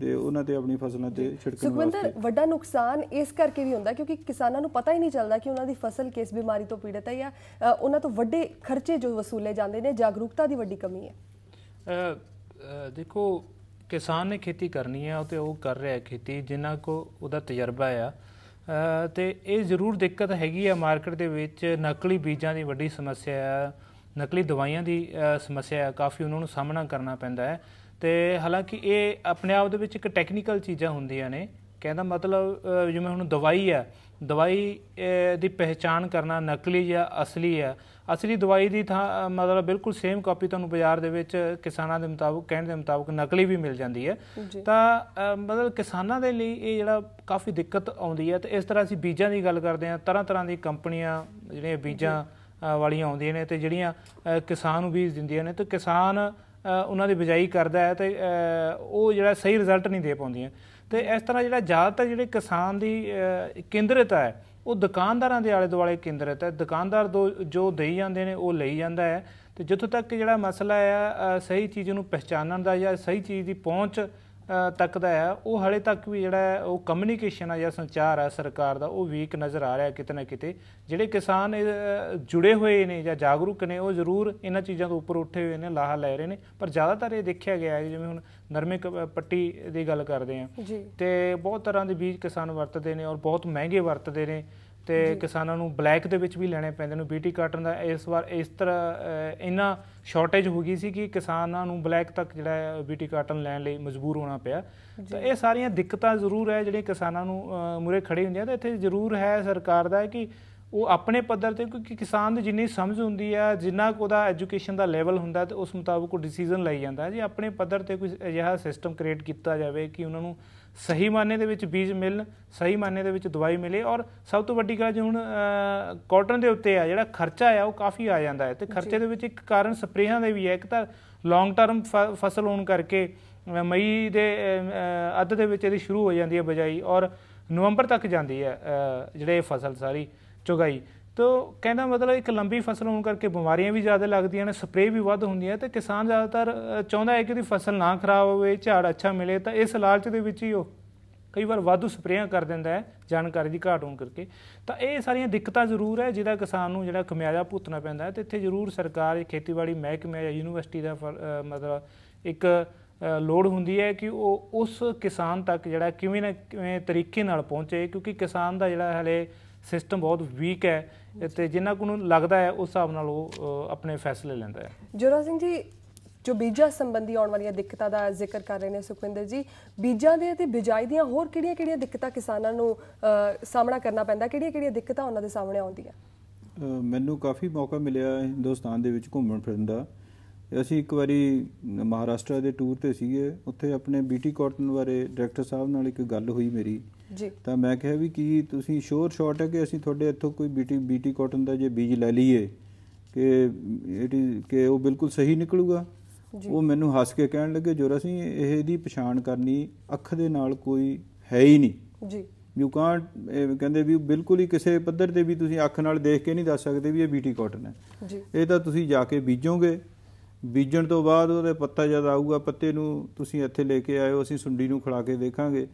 ਤੇ ਉਹਨਾਂ ਤੇ ਆਪਣੀ ਫਸਲਾਂ ਤੇ ਛਿੜਕਣ ਸੁਖਵਿੰਦਰ ਵਾਸਤੇ। ਵੱਡਾ ਨੁਕਸਾਨ ਇਸ ਕਰਕੇ ਵੀ ਹੁੰਦਾ ਕਿਉਂਕਿ ਕਿਸਾਨਾਂ ਨੂੰ ਪਤਾ ਹੀ ਨਹੀਂ ਚੱਲਦਾ ਕਿ ਉਹਨਾਂ ਦੀ ਫਸਲ ਕਿਸ ਬਿਮਾਰੀ ਤੋਂ ਪੀੜਤ ਹੈ ਜਾਂ ਉਹਨਾਂ ਤੋਂ ਵੱਡੇ ਖਰਚੇ ਜੋ ਵਸੂਲੇ ਜਾਂਦੇ ਨੇ ਜਾਗਰੂਕਤਾ ਦੀ ਵੱਡੀ ਕਮੀ ਹੈ। ਦੇਖੋ ਕਿਸਾਨ ਨੇ ਖੇਤੀ ਕਰਨੀ ਹੈ ਤੇ ਉਹ ਕਰ ਰਿਹਾ ਹੈ ਖੇਤੀ ਜਿੰਨਾ ਕੋ ਉਹਦਾ ਤਜਰਬਾ ਆ। ਤੇ ਇਹ ਜ਼ਰੂਰ ਦਿੱਕਤ ਹੈਗੀ ਆ ਮਾਰਕੀਟ ਦੇ ਵਿੱਚ ਨਕਲੀ ਬੀਜਾਂ ਦੀ ਵੱਡੀ ਸਮੱਸਿਆ ਹੈ ਨਕਲੀ ਦਵਾਈਆਂ ਦੀ ਸਮੱਸਿਆ ਹੈ ਕਾਫੀ ਉਹਨਾਂ ਨੂੰ ਸਾਹਮਣਾ ਕਰਨਾ ਪੈਂਦਾ ਹੈ। ਤੇ ਹਾਲਾਂਕਿ ਇਹ ਆਪਣੇ ਆਪ ਦੇ ਵਿੱਚ ਇੱਕ ਟੈਕਨੀਕਲ ਚੀਜ਼ਾਂ ਹੁੰਦੀਆਂ ਨੇ। ਕਹਿੰਦਾ ਮਤਲਬ ਜਿਵੇਂ ਹੁਣ ਦਵਾਈ ਹੈ ਦਵਾਈ ਦੀ ਪਹਿਚਾਣ ਕਰਨਾ ਨਕਲੀ ਜਾਂ ਅਸਲੀ ਹੈ। ਅਸਲੀ ਦਵਾਈ ਦੀ ਅ, ਮਤਲਬ ਬਿਲਕੁਲ ਸੇਮ ਕਾਪੀ ਤੁਹਾਨੂੰ ਬਾਜ਼ਾਰ ਦੇ ਵਿੱਚ ਕਿਸਾਨਾਂ ਦੇ ਮੁਤਾਬਕ ਕਹਿਣ ਦੇ ਮੁਤਾਬਕ ਨਕਲੀ ਵੀ ਮਿਲ ਜਾਂਦੀ ਹੈ। ਤਾਂ ਮਤਲਬ ਕਿਸਾਨਾਂ ਦੇ ਲਈ ਇਹ ਜਿਹੜਾ ਕਾਫੀ ਦਿੱਕਤ ਆਉਂਦੀ ਹੈ। ਤੇ ਇਸ ਤਰ੍ਹਾਂ ਅਸੀਂ ਬੀਜਾਂ ਦੀ ਗੱਲ ਕਰਦੇ ਹਾਂ ਤਰ੍ਹਾਂ ਤਰ੍ਹਾਂ ਦੀ ਕੰਪਨੀਆਂ ਜਿਹੜੀਆਂ ਬੀਜਾਂ ਵਾਲੀਆਂ ਆਉਂਦੀਆਂ ਨੇ ਤੇ ਜਿਹੜੀਆਂ ਕਿਸਾਨ ਨੂੰ ਬੀਜ ਦਿੰਦੀਆਂ ਨੇ ਤੇ ਕਿਸਾਨ ਉਹਨਾਂ ਦੀ ਬਿਜਾਈ ਕਰਦਾ ਹੈ ਤੇ ਉਹ ਜਿਹੜਾ ਸਹੀ ਰਿਜ਼ਲਟ ਨਹੀਂ ਦੇ ਪਾਉਂਦੀਆਂ। ਤੇ ਇਸ ਤਰ੍ਹਾਂ ਜਿਹੜਾ ਜ਼ਿਆਦਾਤਰ ਜਿਹੜੇ ਕਿਸਾਨ ਦੀ ਅ, ਕੇਂਦਰਿਤ ਹੈ ਉਹ ਦੁਕਾਨਦਾਰਾਂ ਦੇ ਆਲੇ ਦੁਆਲੇ ਕੇਂਦਰਿਤ ਹੈ। ਦੁਕਾਨਦਾਰ ਦੋ ਜੋ ਦੇਈ ਜਾਂਦੇ ਨੇ ਉਹ ਲਈ ਜਾਂਦਾ ਹੈ। ਤੇ ਜਿੱਥੋਂ ਤੱਕ ਜਿਹੜਾ ਮਸਲਾ ਹੈ ਸਹੀ ਚੀਜ਼ ਨੂੰ ਪਛਾਣਨ ਦਾ ਜਾਂ ਸਹੀ ਚੀਜ਼ ਦੀ ਪਹੁੰਚ ਤੱਕ ਦਾ ਹੈ। ਉਹ ਹਲੇ ਤੱਕ ਵੀ ਜਿਹੜਾ ਉਹ ਕਮਿਊਨੀਕੇਸ਼ਨ ਆ ਜਾਂ ਸੰਚਾਰ ਹੈ ਸਰਕਾਰ ਦਾ ਉਹ ਵੀਕ ਨਜ਼ਰ ਆ ਰਿਹਾ ਕਿਤੇ ਨਾ ਕਿਤੇ। ਜਿਹੜੇ ਕਿਸਾਨ ਜੁੜੇ ਹੋਏ ਨੇ ਜਾਂ ਜਾਗਰੂਕ ਨੇ ਉਹ ਜ਼ਰੂਰ ਇਹਨਾਂ ਚੀਜ਼ਾਂ ਤੋਂ ਉੱਪਰ ਉੱਠੇ ਹੋਏ ਨੇ ਲਾਹਾ ਲੈ ਰਹੇ ਨੇ। ਪਰ ਜ਼ਿਆਦਾਤਰ ਇਹ ਦੇਖਿਆ ਗਿਆ ਹੈ ਜਿਵੇਂ ਹੁਣ ਨਰਮੇ ਪੱਟੀ ਦੀ ਗੱਲ ਕਰਦੇ ਜੀ। ਤੇ ਬਹੁਤ ਤਰ੍ਹਾਂ ਦੇ ਬੀਜ ਕਿਸਾਨ ਵਰਤਦੇ ਨੇ ਔਰ ਬਹੁਤ ਮਹਿੰਗੇ ਵਰਤਦੇ ਨੇ। ਤੇ ਕਿਸਾਨਾਂ ਨੂੰ ਬਲੈਕ ਦੇ ਵਿੱਚ ਵੀ ਲੈਣੇ ਪੈਂਦੇ ਨੇ ਬੀਟੀ ਕਾਟਨ ਦਾ ਇਸ ਵਾਰ ਇਸ ਤਰ੍ਹਾਂ ਅਹ, ਇੰਨਾ ਸ਼ਾਰਟੇਜ ਹੋ ਗਈ ਸੀ ਕਿ ਕਿਸਾਨਾਂ ਨੂੰ ਬਲੈਕ ਤੱਕ ਜਿਹੜਾ ਬੀਟੀ ਕਾਟਨ ਲੈਣ ਲਈ ਮਜਬੂਰ ਹੋਣਾ ਪਿਆ ਤਾਂ ਇਹ ਸਾਰੀਆਂ ਦਿੱਕਤਾਂ ਜ਼ਰੂਰ ਹੈ ਜਿਹੜੀਆਂ ਕਿਸਾਨਾਂ ਨੂੰ ਮੁਰੇ ਖੜੀ ਹੁੰਦੀਆਂ ਤੇ ਇੱਥੇ ਜ਼ਰੂਰ ਹੈ ਸਰਕਾਰ ਦਾ ਕਿ ਉਹ ਆਪਣੇ ਪੱਧਰ ਤੇ ਕਿਉਂਕਿ ਕਿਸਾਨ ਦੀ ਜਿੰਨੀ ਸਮਝ ਹੁੰਦੀ ਆ ਜਿੰਨਾ ਕੁ ਉਹਦਾ ਐਜੂਕੇਸ਼ਨ ਦਾ ਲੈਵਲ ਹੁੰਦਾ ਤੇ ਉਸ ਮੁਤਾਬਕ ਉਹ ਡਿਸੀਜਨ ਲਈ ਜਾਂਦਾ। ਜੇ ਆਪਣੇ ਪੱਧਰ ਤੇ ਕੋਈ ਅਜਿਹਾ ਸਿਸਟਮ ਕ੍ਰੀਏਟ ਕੀਤਾ ਜਾਵੇ ਕਿ ਉਹਨਾਂ ਨੂੰ ਸਹੀ ਮਾਨੇ ਦੇ ਵਿੱਚ ਬੀਜ ਮਿਲਣ ਸਹੀ ਮਾਨੇ ਦੇ ਵਿੱਚ ਦਵਾਈ ਮਿਲੇ ਔਰ ਸਭ ਤੋਂ ਵੱਡੀ ਗੱਲ ਜੇ ਹੁਣ ਕਾਟਨ ਦੇ ਉੱਤੇ ਆ ਜਿਹੜਾ ਖਰਚਾ ਆ ਉਹ ਕਾਫੀ ਆ ਜਾਂਦਾ ਹੈ ਤੇ ਖਰਚੇ ਦੇ ਵਿੱਚ ਇੱਕ ਕਾਰਨ ਸਪਰੇਹਾਂ ਦੇ ਵੀ ਹੈ। ਇੱਕ ਤਾਂ ਲੌਂਗ ਟਰਮ ਫਸਲ ਹੋਣ ਕਰਕੇ ਮਈ ਦੇ ਅੱਧ ਦੇ ਵਿੱਚ ਇਹਦੀ ਸ਼ੁਰੂ ਹੋ ਜਾਂਦੀ ਹੈ ਬਜਾਈ ਔਰ ਨਵੰਬਰ ਤੱਕ ਜਾਂਦੀ ਹੈ ਜਿਹੜੇ ਫਸਲ ਸਾਰੀ ਚੁਗਾਈ। ਤੋ ਕਹਿੰਦਾ ਮਤਲਬ ਇੱਕ ਲੰਬੀ ਫਸਲ ਹੋਣ ਕਰਕੇ ਬਿਮਾਰੀਆਂ ਵੀ ਜ਼ਿਆਦਾ ਲੱਗਦੀਆਂ ਨੇ ਸਪਰੇਅ ਵੀ ਵੱਧ ਹੁੰਦੀ ਹੈ ਤੇ ਕਿਸਾਨ ਜ਼ਿਆਦਾਤਰ ਚਾਹੁੰਦਾ ਹੈ ਕਿ ਉਹਦੀ ਫਸਲ ਨਾ ਖਰਾਬ ਹੋਵੇ, ਝਾੜ ਅੱਛਾ ਮਿਲੇ, ਤਾਂ ਇਸ ਲਾਲਚ ਦੇ ਵਿੱਚ ਹੀ ਉਹ ਕਈ ਵਾਰ ਵਾਧੂ ਸਪਰੇਆਂ ਕਰ ਦਿੰਦਾ ਹੈ, ਜਾਣਕਾਰੀ ਦੀ ਘਾਟ ਹੋਣ ਕਰਕੇ। ਤਾਂ ਇਹ ਸਾਰੀਆਂ ਦਿੱਕਤਾਂ ਜ਼ਰੂਰ ਹੈ, ਜਿਹਦਾ ਕਿਸਾਨ ਨੂੰ ਜਿਹੜਾ ਖਮਿਆਜਾ ਭੁਗਤਣਾ ਪੈਂਦਾ ਹੈ ਤੇ ਇੱਥੇ ਜ਼ਰੂਰ ਸਰਕਾਰ ਖੇਤੀਬਾੜੀ ਮਹਿਕਮੇ ਜਾਂ ਯੂਨੀਵਰਸਿਟੀ ਦਾ ਫਰ- ਮਤਲਬ ਇੱਕ ਲੋੜ ਹੁੰਦੀ ਹੈ ਕਿ ਉਹ ਉਸ ਕਿਸਾਨ ਤੱਕ ਜਿਹੜਾ ਕਿਵੇਂ ਨਾ ਕਿਵੇਂ ਤਰੀਕੇ ਨਾਲ ਪਹੁੰਚੇ, ਕਿਉਂਕਿ ਕਿਸਾਨ ਦਾ ਜਿਹੜਾ ਹਲੇ ਸਿਸਟਮ ਬਹੁਤ ਵੀਕ ਹੈ ਤੇ ਜਿੰਨਾ ਕੁ ਨੂੰ ਲੱਗਦਾ ਹੈ ਉਸ ਹਿਸਾਬ ਨਾਲ ਉਹ ਆਪਣੇ ਫੈਸਲੇ ਲੈਂਦਾ ਹੈ। ਜੋਰਾ ਸਿੰਘ ਜੀ ਜੋ ਬੀਜਾਂ ਸੰਬੰਧੀ ਆਉਣ ਵਾਲੀਆਂ ਦਿੱਕਤਾਂ ਦਾ ਜ਼ਿਕਰ ਕਰ ਰਹੇ ਨੇ ਸੁਖਵਿੰਦਰ ਜੀ ਬੀਜਾਂ ਦੇ ਅਤੇ ਬਿਜਾਈ ਦੀਆਂ ਹੋਰ ਕਿਹੜੀਆਂ-ਕਿਹੜੀਆਂ ਦਿੱਕਤਾਂ ਕਿਸਾਨਾਂ ਨੂੰ ਸਾਹਮਣਾ ਕਰਨਾ ਪੈਂਦਾ? ਕਿਹੜੀਆਂ-ਕਿਹੜੀਆਂ ਦਿੱਕਤਾਂ ਉਹਨਾਂ ਦੇ ਸਾਹਮਣੇ ਆਉਂਦੀਆਂ? ਮੈਨੂੰ ਕਾਫੀ ਮੌਕਾ ਮਿਲਿਆ ਹਿੰਦੁਸਤਾਨ ਦੇ ਵਿੱਚ ਘੁੰਮਣ ਫਿਰਨ ਦਾ। ਅਸੀਂ ਇੱਕ ਵਾਰੀ ਮਹਾਰਾਸ਼ਟਰ ਦੇ ਟੂਰ ਤੇ ਸੀਗੇ ਉੱਥੇ ਆਪਣੇ ਬੀਟੀ ਕਾਟਨ ਬਾਰੇ ਡਾਇਰੈਕਟਰ ਸਾਹਿਬ ਨਾਲ ਇੱਕ ਗੱਲ ਹੋਈ ਮੇਰੀ। ਜੀ। ਤਾਂ ਮੈਂ ਕਿਹਾ ਵੀ ਕੀ ਤੁਸੀਂ ਸ਼ੋਰ ਸ਼ਾਰਟ ਹੈ ਕਿ ਅਸੀਂ ਤੁਹਾਡੇ ਇੱਥੋਂ ਕੋਈ ਬੀਟੀ ਬੀਟੀ ਕਾਟਨ ਦਾ ਜੇ ਬੀਜ ਲੈ ਲਈਏ ਕਿ ਇਟ ਇਜ਼ ਕਿ ਉਹ ਬਿਲਕੁਲ ਸਹੀ ਨਿਕਲੂਗਾ? ਉਹ ਮੈਨੂੰ ਹੱਸ ਕੇ ਕਹਿਣ ਲੱਗੇ ਜੋਰਾ ਸਿੰਘ ਇਹਦੀ ਪਛਾਣ ਕਰਨੀ ਅੱਖ ਦੇ ਨਾਲ ਕੋਈ ਹੈ ਹੀ ਨਹੀਂ। ਜੀ। ਯੂ ਕਾਂਟ ਕਹਿੰਦੇ ਵੀ ਬਿਲਕੁਲ ਹੀ ਕਿਸੇ ਪੱਧਰ ਤੇ ਵੀ ਤੁਸੀਂ ਅੱਖ ਨਾਲ ਦੇਖ ਕੇ ਨਹੀਂ ਦੱਸ ਸਕਦੇ ਵੀ ਇਹ ਬੀਟੀ ਕਾਟਨ ਹੈ। ਜੀ। ਇਹ ਤਾਂ ਤੁਸੀਂ ਜਾ ਕੇ ਬੀਜੋਗੇ। ਬੀਜਣ ਤੋਂ ਬਾਅਦ ਉਹਦੇ ਪੱਤਾ ਜਦ ਆਊਗਾ ਪੱਤੇ ਨੂੰ ਤੁਸੀਂ ਇੱਥੇ ਲੈ ਕੇ ਆਇਓ ਅਸੀਂ ਸੁੰਡੀ ਨੂੰ ਖਿਲਾ ਕੇ ਦੇਖਾਂਗੇ।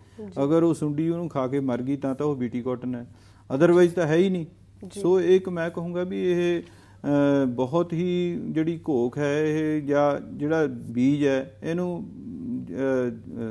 ਅਗਰ ਉਹ ਸੁੰਡੀ ਉਹਨੂੰ ਖਾ ਕੇ ਮਰ ਗਈ ਤਾਂ ਤਾਂ ਉਹ ਬੀਟੀ ਕਾਟਨ ਹੈ। ਅਦਰਵਾਈਜ਼ ਤਾਂ ਹੈ ਹੀ ਨਹੀਂ। ਸੋ ਇੱਕ ਮੈਂ ਕਹੂੰਗਾ ਵੀ ਇਹ ਬਹੁਤ ਹੀ ਜਿਹੜੀ ਘੋਖ ਹੈ ਇਹ ਜਾਂ ਜਿਹੜਾ ਬੀਜ ਹੈ ਇਹਨੂੰ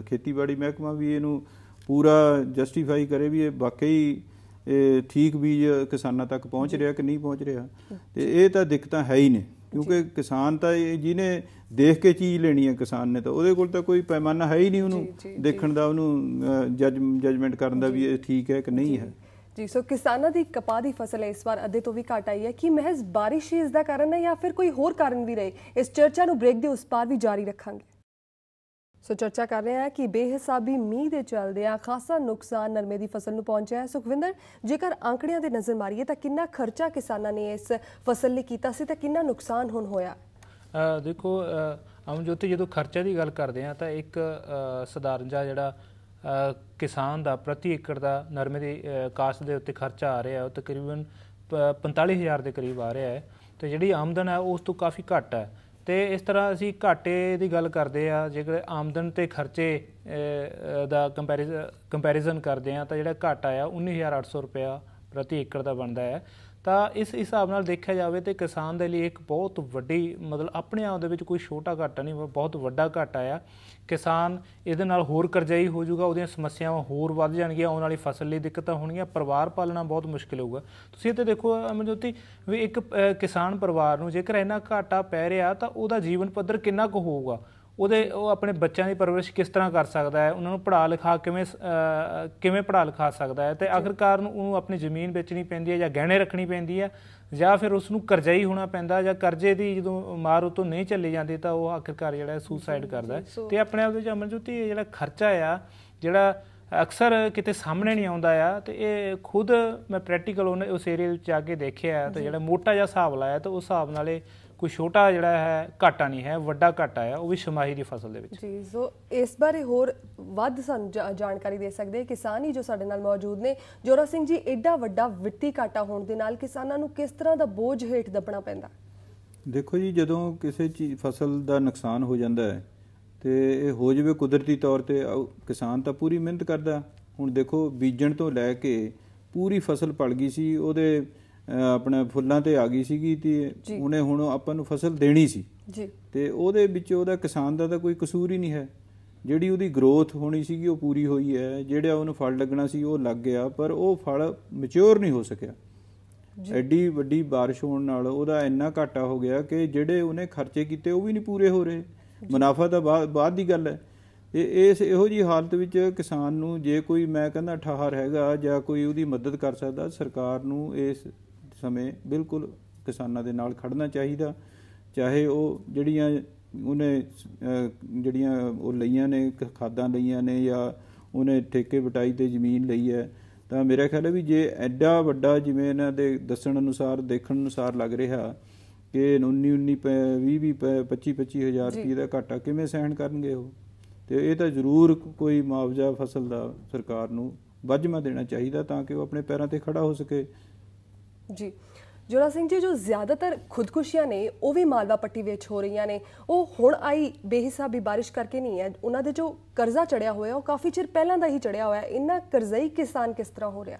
ਖੇਤੀਬਾੜੀ ਮਹਿਕਮਾ ਵੀ ਇਹਨੂੰ ਪੂਰਾ ਜਸਟੀਫਾਈ ਕਰੇ ਵੀ ਇਹ ਵਾਕਈ ਇਹ ਠੀਕ ਬੀਜ ਕਿਸਾਨਾਂ ਤੱਕ ਪਹੁੰਚ ਰਿਹਾ ਕਿ ਨਹੀਂ ਪਹੁੰਚ ਰਿਹਾ। ਤੇ ਇਹ ਤਾਂ ਦਿੱਕਤਾਂ ਹੈ ਹੀ ਨੇ। ਕਿਉਂਕਿ ਕਿਸਾਨ ਤਾਂ ਇਹ ਜਿਹਨੇ ਦੇਖ ਕੇ ਚੀਜ਼ ਲੈਣੀ ਹੈ ਕਿਸਾਨ ਨੇ ਤਾਂ ਉਹਦੇ ਕੋਲ ਤਾਂ ਕੋਈ ਪੈਮਾਨਾ ਹੈ ਹੀ ਨਹੀਂ ਉਹਨੂੰ ਦੇਖਣ ਦਾ ਉਹਨੂੰ ਜੱਜ ਜਜਮੈਂਟ ਕਰਨ ਦਾ ਵੀ ਇਹ ਠੀਕ ਹੈ ਕਿ ਨਹੀਂ ਹੈ। ਜੀ ਸੋ ਕਿਸਾਨਾਂ ਦੀ ਕਪਾਹ ਦੀ ਫਸਲ ਇਸ ਵਾਰ ਅੱਧੇ ਤੋਂ ਵੀ ਘੱਟ ਆਈ ਹੈ। ਕਿ ਮਹਿਜ਼ ਬਾਰਿਸ਼ ਹੀ ਇਸ ਦਾ ਕਾਰਨ ਹੈ ਜਾਂ ਫਿਰ ਕੋਈ ਹੋਰ ਕਾਰਨ ਵੀ ਰਹੇ? ਇਸ ਚਰਚਾ ਨੂੰ ਬ੍ਰੇਕ ਦੇ ਉਸ ਪਾਰ ਵੀ ਜਾਰੀ ਰੱਖਾਂਗੇ। ਸੋ ਚਰਚਾ ਕਰ ਰਹੇ ਹਾਂ ਕਿ ਬੇਹਿਸਾਬੀ ਮੀਂਹ ਦੇ ਚੱਲਦਿਆਂ ਖਾਸਾ ਨੁਕਸਾਨ ਨਰਮੇ ਦੀ ਫਸਲ ਨੂੰ ਪਹੁੰਚਿਆ ਹੈ। ਸੁਖਵਿੰਦਰ ਜੇਕਰ ਆંકੜਿਆਂ ਦੇ ਨਜ਼ਰ ਮਾਰੀਏ ਤਾਂ ਕਿੰਨਾ ਖਰਚਾ ਕਿਸਾਨਾਂ ਨੇ ਇਸ ਫਸਲ ਲਈ ਕੀਤਾ ਸੀ ਤਾਂ ਕਿੰਨਾ ਨੁਕਸਾਨ ਹੁਣ ਹੋਇਆ? ਦੇਖੋ ਅ, ਅਮਨਜੋਤੀ ਜਦੋਂ ਖਰਚੇ ਦੀ ਗੱਲ ਕਰਦੇ ਆ ਤਾਂ ਇੱਕ ਸਧਾਰਨ ਜਿਹਾ ਜਿਹੜਾ ਕਿਸਾਨ ਦਾ ਪ੍ਰਤੀ ਏਕੜ ਦਾ ਨਰਮੇ ਦੀ ਅ, ਕਾਸ਼ਤ ਦੇ ਉੱਤੇ ਖਰਚਾ ਆ ਰਿਹਾ ਉਹ ਤਕਰੀਬਨ ਪ- 45000 ਦੇ ਕਰੀਬ ਆ ਰਿਹਾ ਹੈ। ਤੇ ਜਿਹੜੀ ਆਮਦਨ ਹੈ ਉਸ ਤੋਂ ਕਾਫੀ ਘੱਟ ਹੈ। ਤੇ ਇਸ ਤਰ੍ਹਾਂ ਅਸੀਂ ਘਾਟੇ ਦੀ ਗੱਲ ਕਰਦੇ ਆ ਜੇਕਰ ਆਮਦਨ ਤੇ ਖਰਚੇ ਦਾ ਕੰਪੈਰੀਜ਼ਨ ਕੰਪੈਰੀਜ਼ਨ ਕਰਦੇ ਆ ਤਾਂ ਜਿਹੜਾ ਘਾਟਾ ਆ 19800 ਰੁਪਇਆ ਪ੍ਰਤੀ ਏਕੜ ਦਾ ਬਣਦਾ ਹੈ। ਤਾਂ ਇਸ ਹਿਸਾਬ ਨਾਲ ਦੇਖਿਆ ਜਾਵੇ ਤੇ ਕਿਸਾਨ ਦੇ ਲਈ ਇੱਕ ਬਹੁਤ ਵੱਡੀ, ਮਤਲਬ ਆਪਣੇ ਆਪ ਦੇ ਵਿੱਚ ਕੋਈ ਛੋਟਾ ਘਾਟਾ ਨਹੀਂ ਬਹੁਤ ਵੱਡਾ ਘਾਟਾ ਆ। ਕਿਸਾਨ ਇਹਦੇ ਨਾਲ ਹੋਰ ਕਰਜ਼ਾਈ ਹੋ ਜਾਊਗਾ, ਉਹਦੀਆਂ ਸਮੱਸਿਆਵਾਂ ਹੋਰ ਵੱਧ ਜਾਣਗੀਆਂ, ਆਉਣ ਵਾਲੀ ਫਸਲ ਲਈ ਦਿੱਕਤਾਂ ਹੋਣਗੀਆਂ, ਪਰਿਵਾਰ ਪਾਲਣਾ ਬਹੁਤ ਮੁਸ਼ਕਿਲ ਹੋਊਗਾ। ਤੁਸੀਂ ਇਹ ਤੇ ਦੇਖੋ ਅਮਨਜੋਤੀ ਵੀ ਇੱਕ ਕਿਸਾਨ ਪਰਿਵਾਰ ਨੂੰ ਜੇਕਰ ਇੰਨਾ ਘਾਟਾ ਪੈ ਰਿਹਾ ਤਾਂ ਉਹਦਾ ਜੀਵਨ ਪੱਧਰ ਕਿੰਨਾ ਕੁ ਹੋਊਗਾ? ਉਹਦੇ ਉਹ ਆਪਣੇ ਬੱਚਿਆਂ ਦੀ ਪਰਵਰਿਸ਼ ਕਿਸ ਤਰ੍ਹਾਂ ਕਰ ਸਕਦਾ ਹੈ? ਉਹਨਾਂ ਨੂੰ ਪੜ੍ਹਾ ਲਿਖਾ ਕਿਵੇਂ ਕਿਵੇਂ ਪੜ੍ਹਾ ਲਿਖਾ ਸਕਦਾ ਹੈ? ਤੇ ਆਖਰਕਾਰ ਨੂੰ ਉਹਨੂੰ ਆਪਣੀ ਜ਼ਮੀਨ ਵੇਚਣੀ ਪੈਂਦੀ ਹੈ ਜਾਂ ਗਹਿਣੇ ਰੱਖਣੀ ਪੈਂਦੀ ਹੈ ਜਾਂ ਫਿਰ ਉਸ ਨੂੰ ਕਰਜ਼ਾਈ ਹੋਣਾ ਪੈਂਦਾ ਜਾਂ ਕਰਜ਼ੇ ਦੀ ਜਦੋਂ ਮਾਰ ਉਤੋਂ ਨਹੀਂ ਚੱਲੀ ਜਾਂਦੀ ਤਾਂ ਉਹ ਆਖਰਕਾਰ ਜਿਹੜਾ ਸੁਸਾਈਡ ਕਰਦਾ ਹੈ। ਤੇ ਆਪਣੇ ਆਪ ਦੇ ਵਿੱਚ ਅਮਨਜੋਤੀ ਇਹ ਜਿਹੜਾ ਖਰਚਾ ਆ ਜਿਹੜਾ ਅਕਸਰ ਕਿਤੇ ਸਾਹਮਣੇ ਨਹੀਂ ਆਉਂਦਾ ਆ ਤੇ ਇਹ ਖੁਦ ਮੈਂ ਪ੍ਰੈਕਟੀਕਲ ਉਸ ਏਰੀਆ ਵਿੱਚ ਜਾ ਕੇ ਦੇਖਿਆ ਤੇ ਜਿਹੜਾ ਮੋਟਾ ਜਿਹਾ ਹਿਸਾਬ ਲਾਇਆ ਤਾਂ ਉਸ ਹਿਸਾਬ ਨਾਲ ਕੋਈ ਛੋਟਾ ਜਿਹੜਾ ਹੈ ਘਾਟਾ ਨਹੀਂ ਹੈ ਵੱਡਾ ਘਾਟਾ ਆ ਉਹ ਵੀ ਛਮਾਹੀ ਦੀ ਫਸਲ ਦੇ ਵਿੱਚ। ਜੀ ਸੋ ਇਸ ਬਾਰੇ ਹੋਰ ਵੱਧ ਸਾਨੂੰ ਜਾਣਕਾਰੀ ਦੇ ਸਕਦੇ ਹੈ ਕਿਸਾਨ ਹੀ ਜੋ ਸਾਡੇ ਨਾਲ ਮੌਜੂਦ ਨੇ। ਜੋਰਾ ਸਿੰਘ ਜੀ ਐਡਾ ਵੱਡਾ ਵਿੱਤੀ ਘਾਟਾ ਹੋਣ ਦੇ ਨਾਲ ਕਿਸਾਨਾਂ ਨੂੰ ਕਿਸ ਤਰ੍ਹਾਂ ਦਾ ਬੋਝ ਹੇਠ ਦੱਬਣਾ ਪੈਂਦਾ? ਦੇਖੋ ਜੀ ਜਦੋਂ ਕਿਸੇ ਚੀਜ਼ ਫਸਲ ਦਾ ਨੁਕਸਾਨ ਹੋ ਜਾਂਦਾ ਹੈ ਤੇ ਇਹ ਹੋ ਜਾਵੇ ਕੁਦਰਤੀ ਤੌਰ ਤੇ ਕਿਸਾਨ ਤਾਂ ਪੂਰੀ ਮਿਹਨਤ ਕਰਦਾ। ਹੁਣ ਦੇਖੋ ਬੀਜਣ ਤੋਂ ਲੈ ਕੇ ਪੂਰੀ ਫਸਲ ਪਲ ਗਈ ਸੀ ਉਹਦੇ ਆਪਣਾ ਫੁੱਲਾਂ ਤੇ ਆ ਗਈ ਸੀਗੀ ਤੇ। ਉਹਨੇ ਹੁਣ ਆਪਾਂ ਨੂੰ ਫਸਲ ਦੇਣੀ ਸੀ। ਜੀ। ਤੇ ਉਹਦੇ ਵਿੱਚ ਉਹਦਾ ਕਿਸਾਨ ਦਾ ਤਾਂ ਕੋਈ ਕਸੂਰ ਹੀ ਨਹੀਂ ਹੈ। ਜਿਹੜੀ ਉਹਦੀ ਗਰੋਥ ਹੋਣੀ ਸੀਗੀ ਉਹ ਪੂਰੀ ਹੋਈ ਹੈ। ਜਿਹੜਾ ਉਹਨੂੰ ਫਲ ਲੱਗਣਾ ਸੀ ਉਹ ਲੱਗ ਗਿਆ ਪਰ ਉਹ ਫਲ ਮੈਚੁਰ ਨਹੀਂ ਹੋ ਸਕਿਆ। ਐਡੀ ਵੱਡੀ ਬਾਰਿਸ਼ ਹੋਣ ਨਾਲ ਉਹਦਾ ਇੰਨਾ ਘਾਟਾ ਹੋ ਗਿਆ ਕਿ ਜਿਹੜੇ ਉਹਨੇ ਖਰਚੇ ਕੀਤੇ ਉਹ ਵੀ ਨਹੀਂ ਪੂਰੇ ਹੋ ਰਹੇ। ਮੁਨਾਫਾ ਤਾਂ ਬਾਅਦ ਦੀ ਗੱਲ ਹੈ। ਇਹ ਇਸ ਇਹੋ ਜੀ ਹਾਲਤ ਵਿੱਚ ਕਿਸਾਨ ਨੂੰ ਜੇ ਕੋਈ ਮੈਂ ਕਹਿੰਦਾ ਠਾਹਰ ਹੈਗਾ ਜਾਂ ਕੋਈ ਉਹਦੀ ਮਦਦ ਕਰ ਸਕਦਾ ਸਰਕਾਰ ਨੂੰ ਇਸ ਸਮੇਂ ਬਿਲਕੁਲ ਕਿਸਾਨਾਂ ਦੇ ਨਾਲ ਖੜਨਾ ਚਾਹੀਦਾ। ਚਾਹੇ ਉਹ ਜਿਹੜੀਆਂ ਉਹਨੇ ਜਿਹੜੀਆਂ ਉਹ ਲਈਆਂ ਨੇ ਖਾਦਾਂ ਲਈਆਂ ਨੇ ਜਾਂ ਉਹਨੇ ਠੇਕੇ ਬਟਾਈ ਤੇ ਜ਼ਮੀਨ ਲਈ ਹੈ ਤਾਂ ਮੇਰਾ ਖਿਆਲ ਹੈ ਵੀ ਜੇ ਐਡਾ ਵੱਡਾ ਜਿਵੇਂ ਇਹਨਾਂ ਦੇ ਦੱਸਣ ਅਨੁਸਾਰ ਦੇਖਣ ਅਨੁਸਾਰ ਲੱਗ ਰਿਹਾ ਕਿ 19 19 20 20 25 25 ਹਜ਼ਾਰ ਰੁਪਏ ਦਾ ਘਾਟਾ ਕਿਵੇਂ ਸਹਿਣ ਕਰਨਗੇ ਉਹ? ਤੇ ਇਹ ਤਾਂ ਜ਼ਰੂਰ ਕੋਈ ਮੁਆਵਜ਼ਾ ਫਸਲ ਦਾ ਸਰਕਾਰ ਨੂੰ ਵਾਜਮਾ ਦੇਣਾ ਚਾਹੀਦਾ ਤਾਂ ਕਿ ਉਹ ਆਪਣੇ ਪੈਰਾਂ ਤੇ ਖੜਾ ਹੋ ਸਕੇ। ਜੀ। ਜੋਰਾ ਸਿੰਘ ਜੀ ਜੋ ਜ਼ਿਆਦਾਤਰ ਖੁਦਕੁਸ਼ੀਆਂ ਨੇ ਉਹ ਵੀ ਮਾਲਵਾ ਪੱਟੀ ਵਿੱਚ ਹੋ ਰਹੀਆਂ ਨੇ। ਉਹ ਹੁਣ ਆਈ ਬੇਹਿਸਾਬੀ ਬਾਰਿਸ਼ ਕਰਕੇ ਨਹੀਂ ਹੈ। ਉਹਨਾਂ ਦੇ ਜੋ ਕਰਜ਼ਾ ਚੜਿਆ ਹੋਇਆ ਉਹ ਕਾਫੀ ਚਿਰ ਪਹਿਲਾਂ ਦਾ ਹੀ ਚੜਿਆ ਹੋਇਆ ਇੰਨਾ ਕਰਜ਼ਈ ਕਿਸਾਨ ਕਿਸ ਤਰ੍ਹਾਂ ਹੋ ਰਿਹਾ?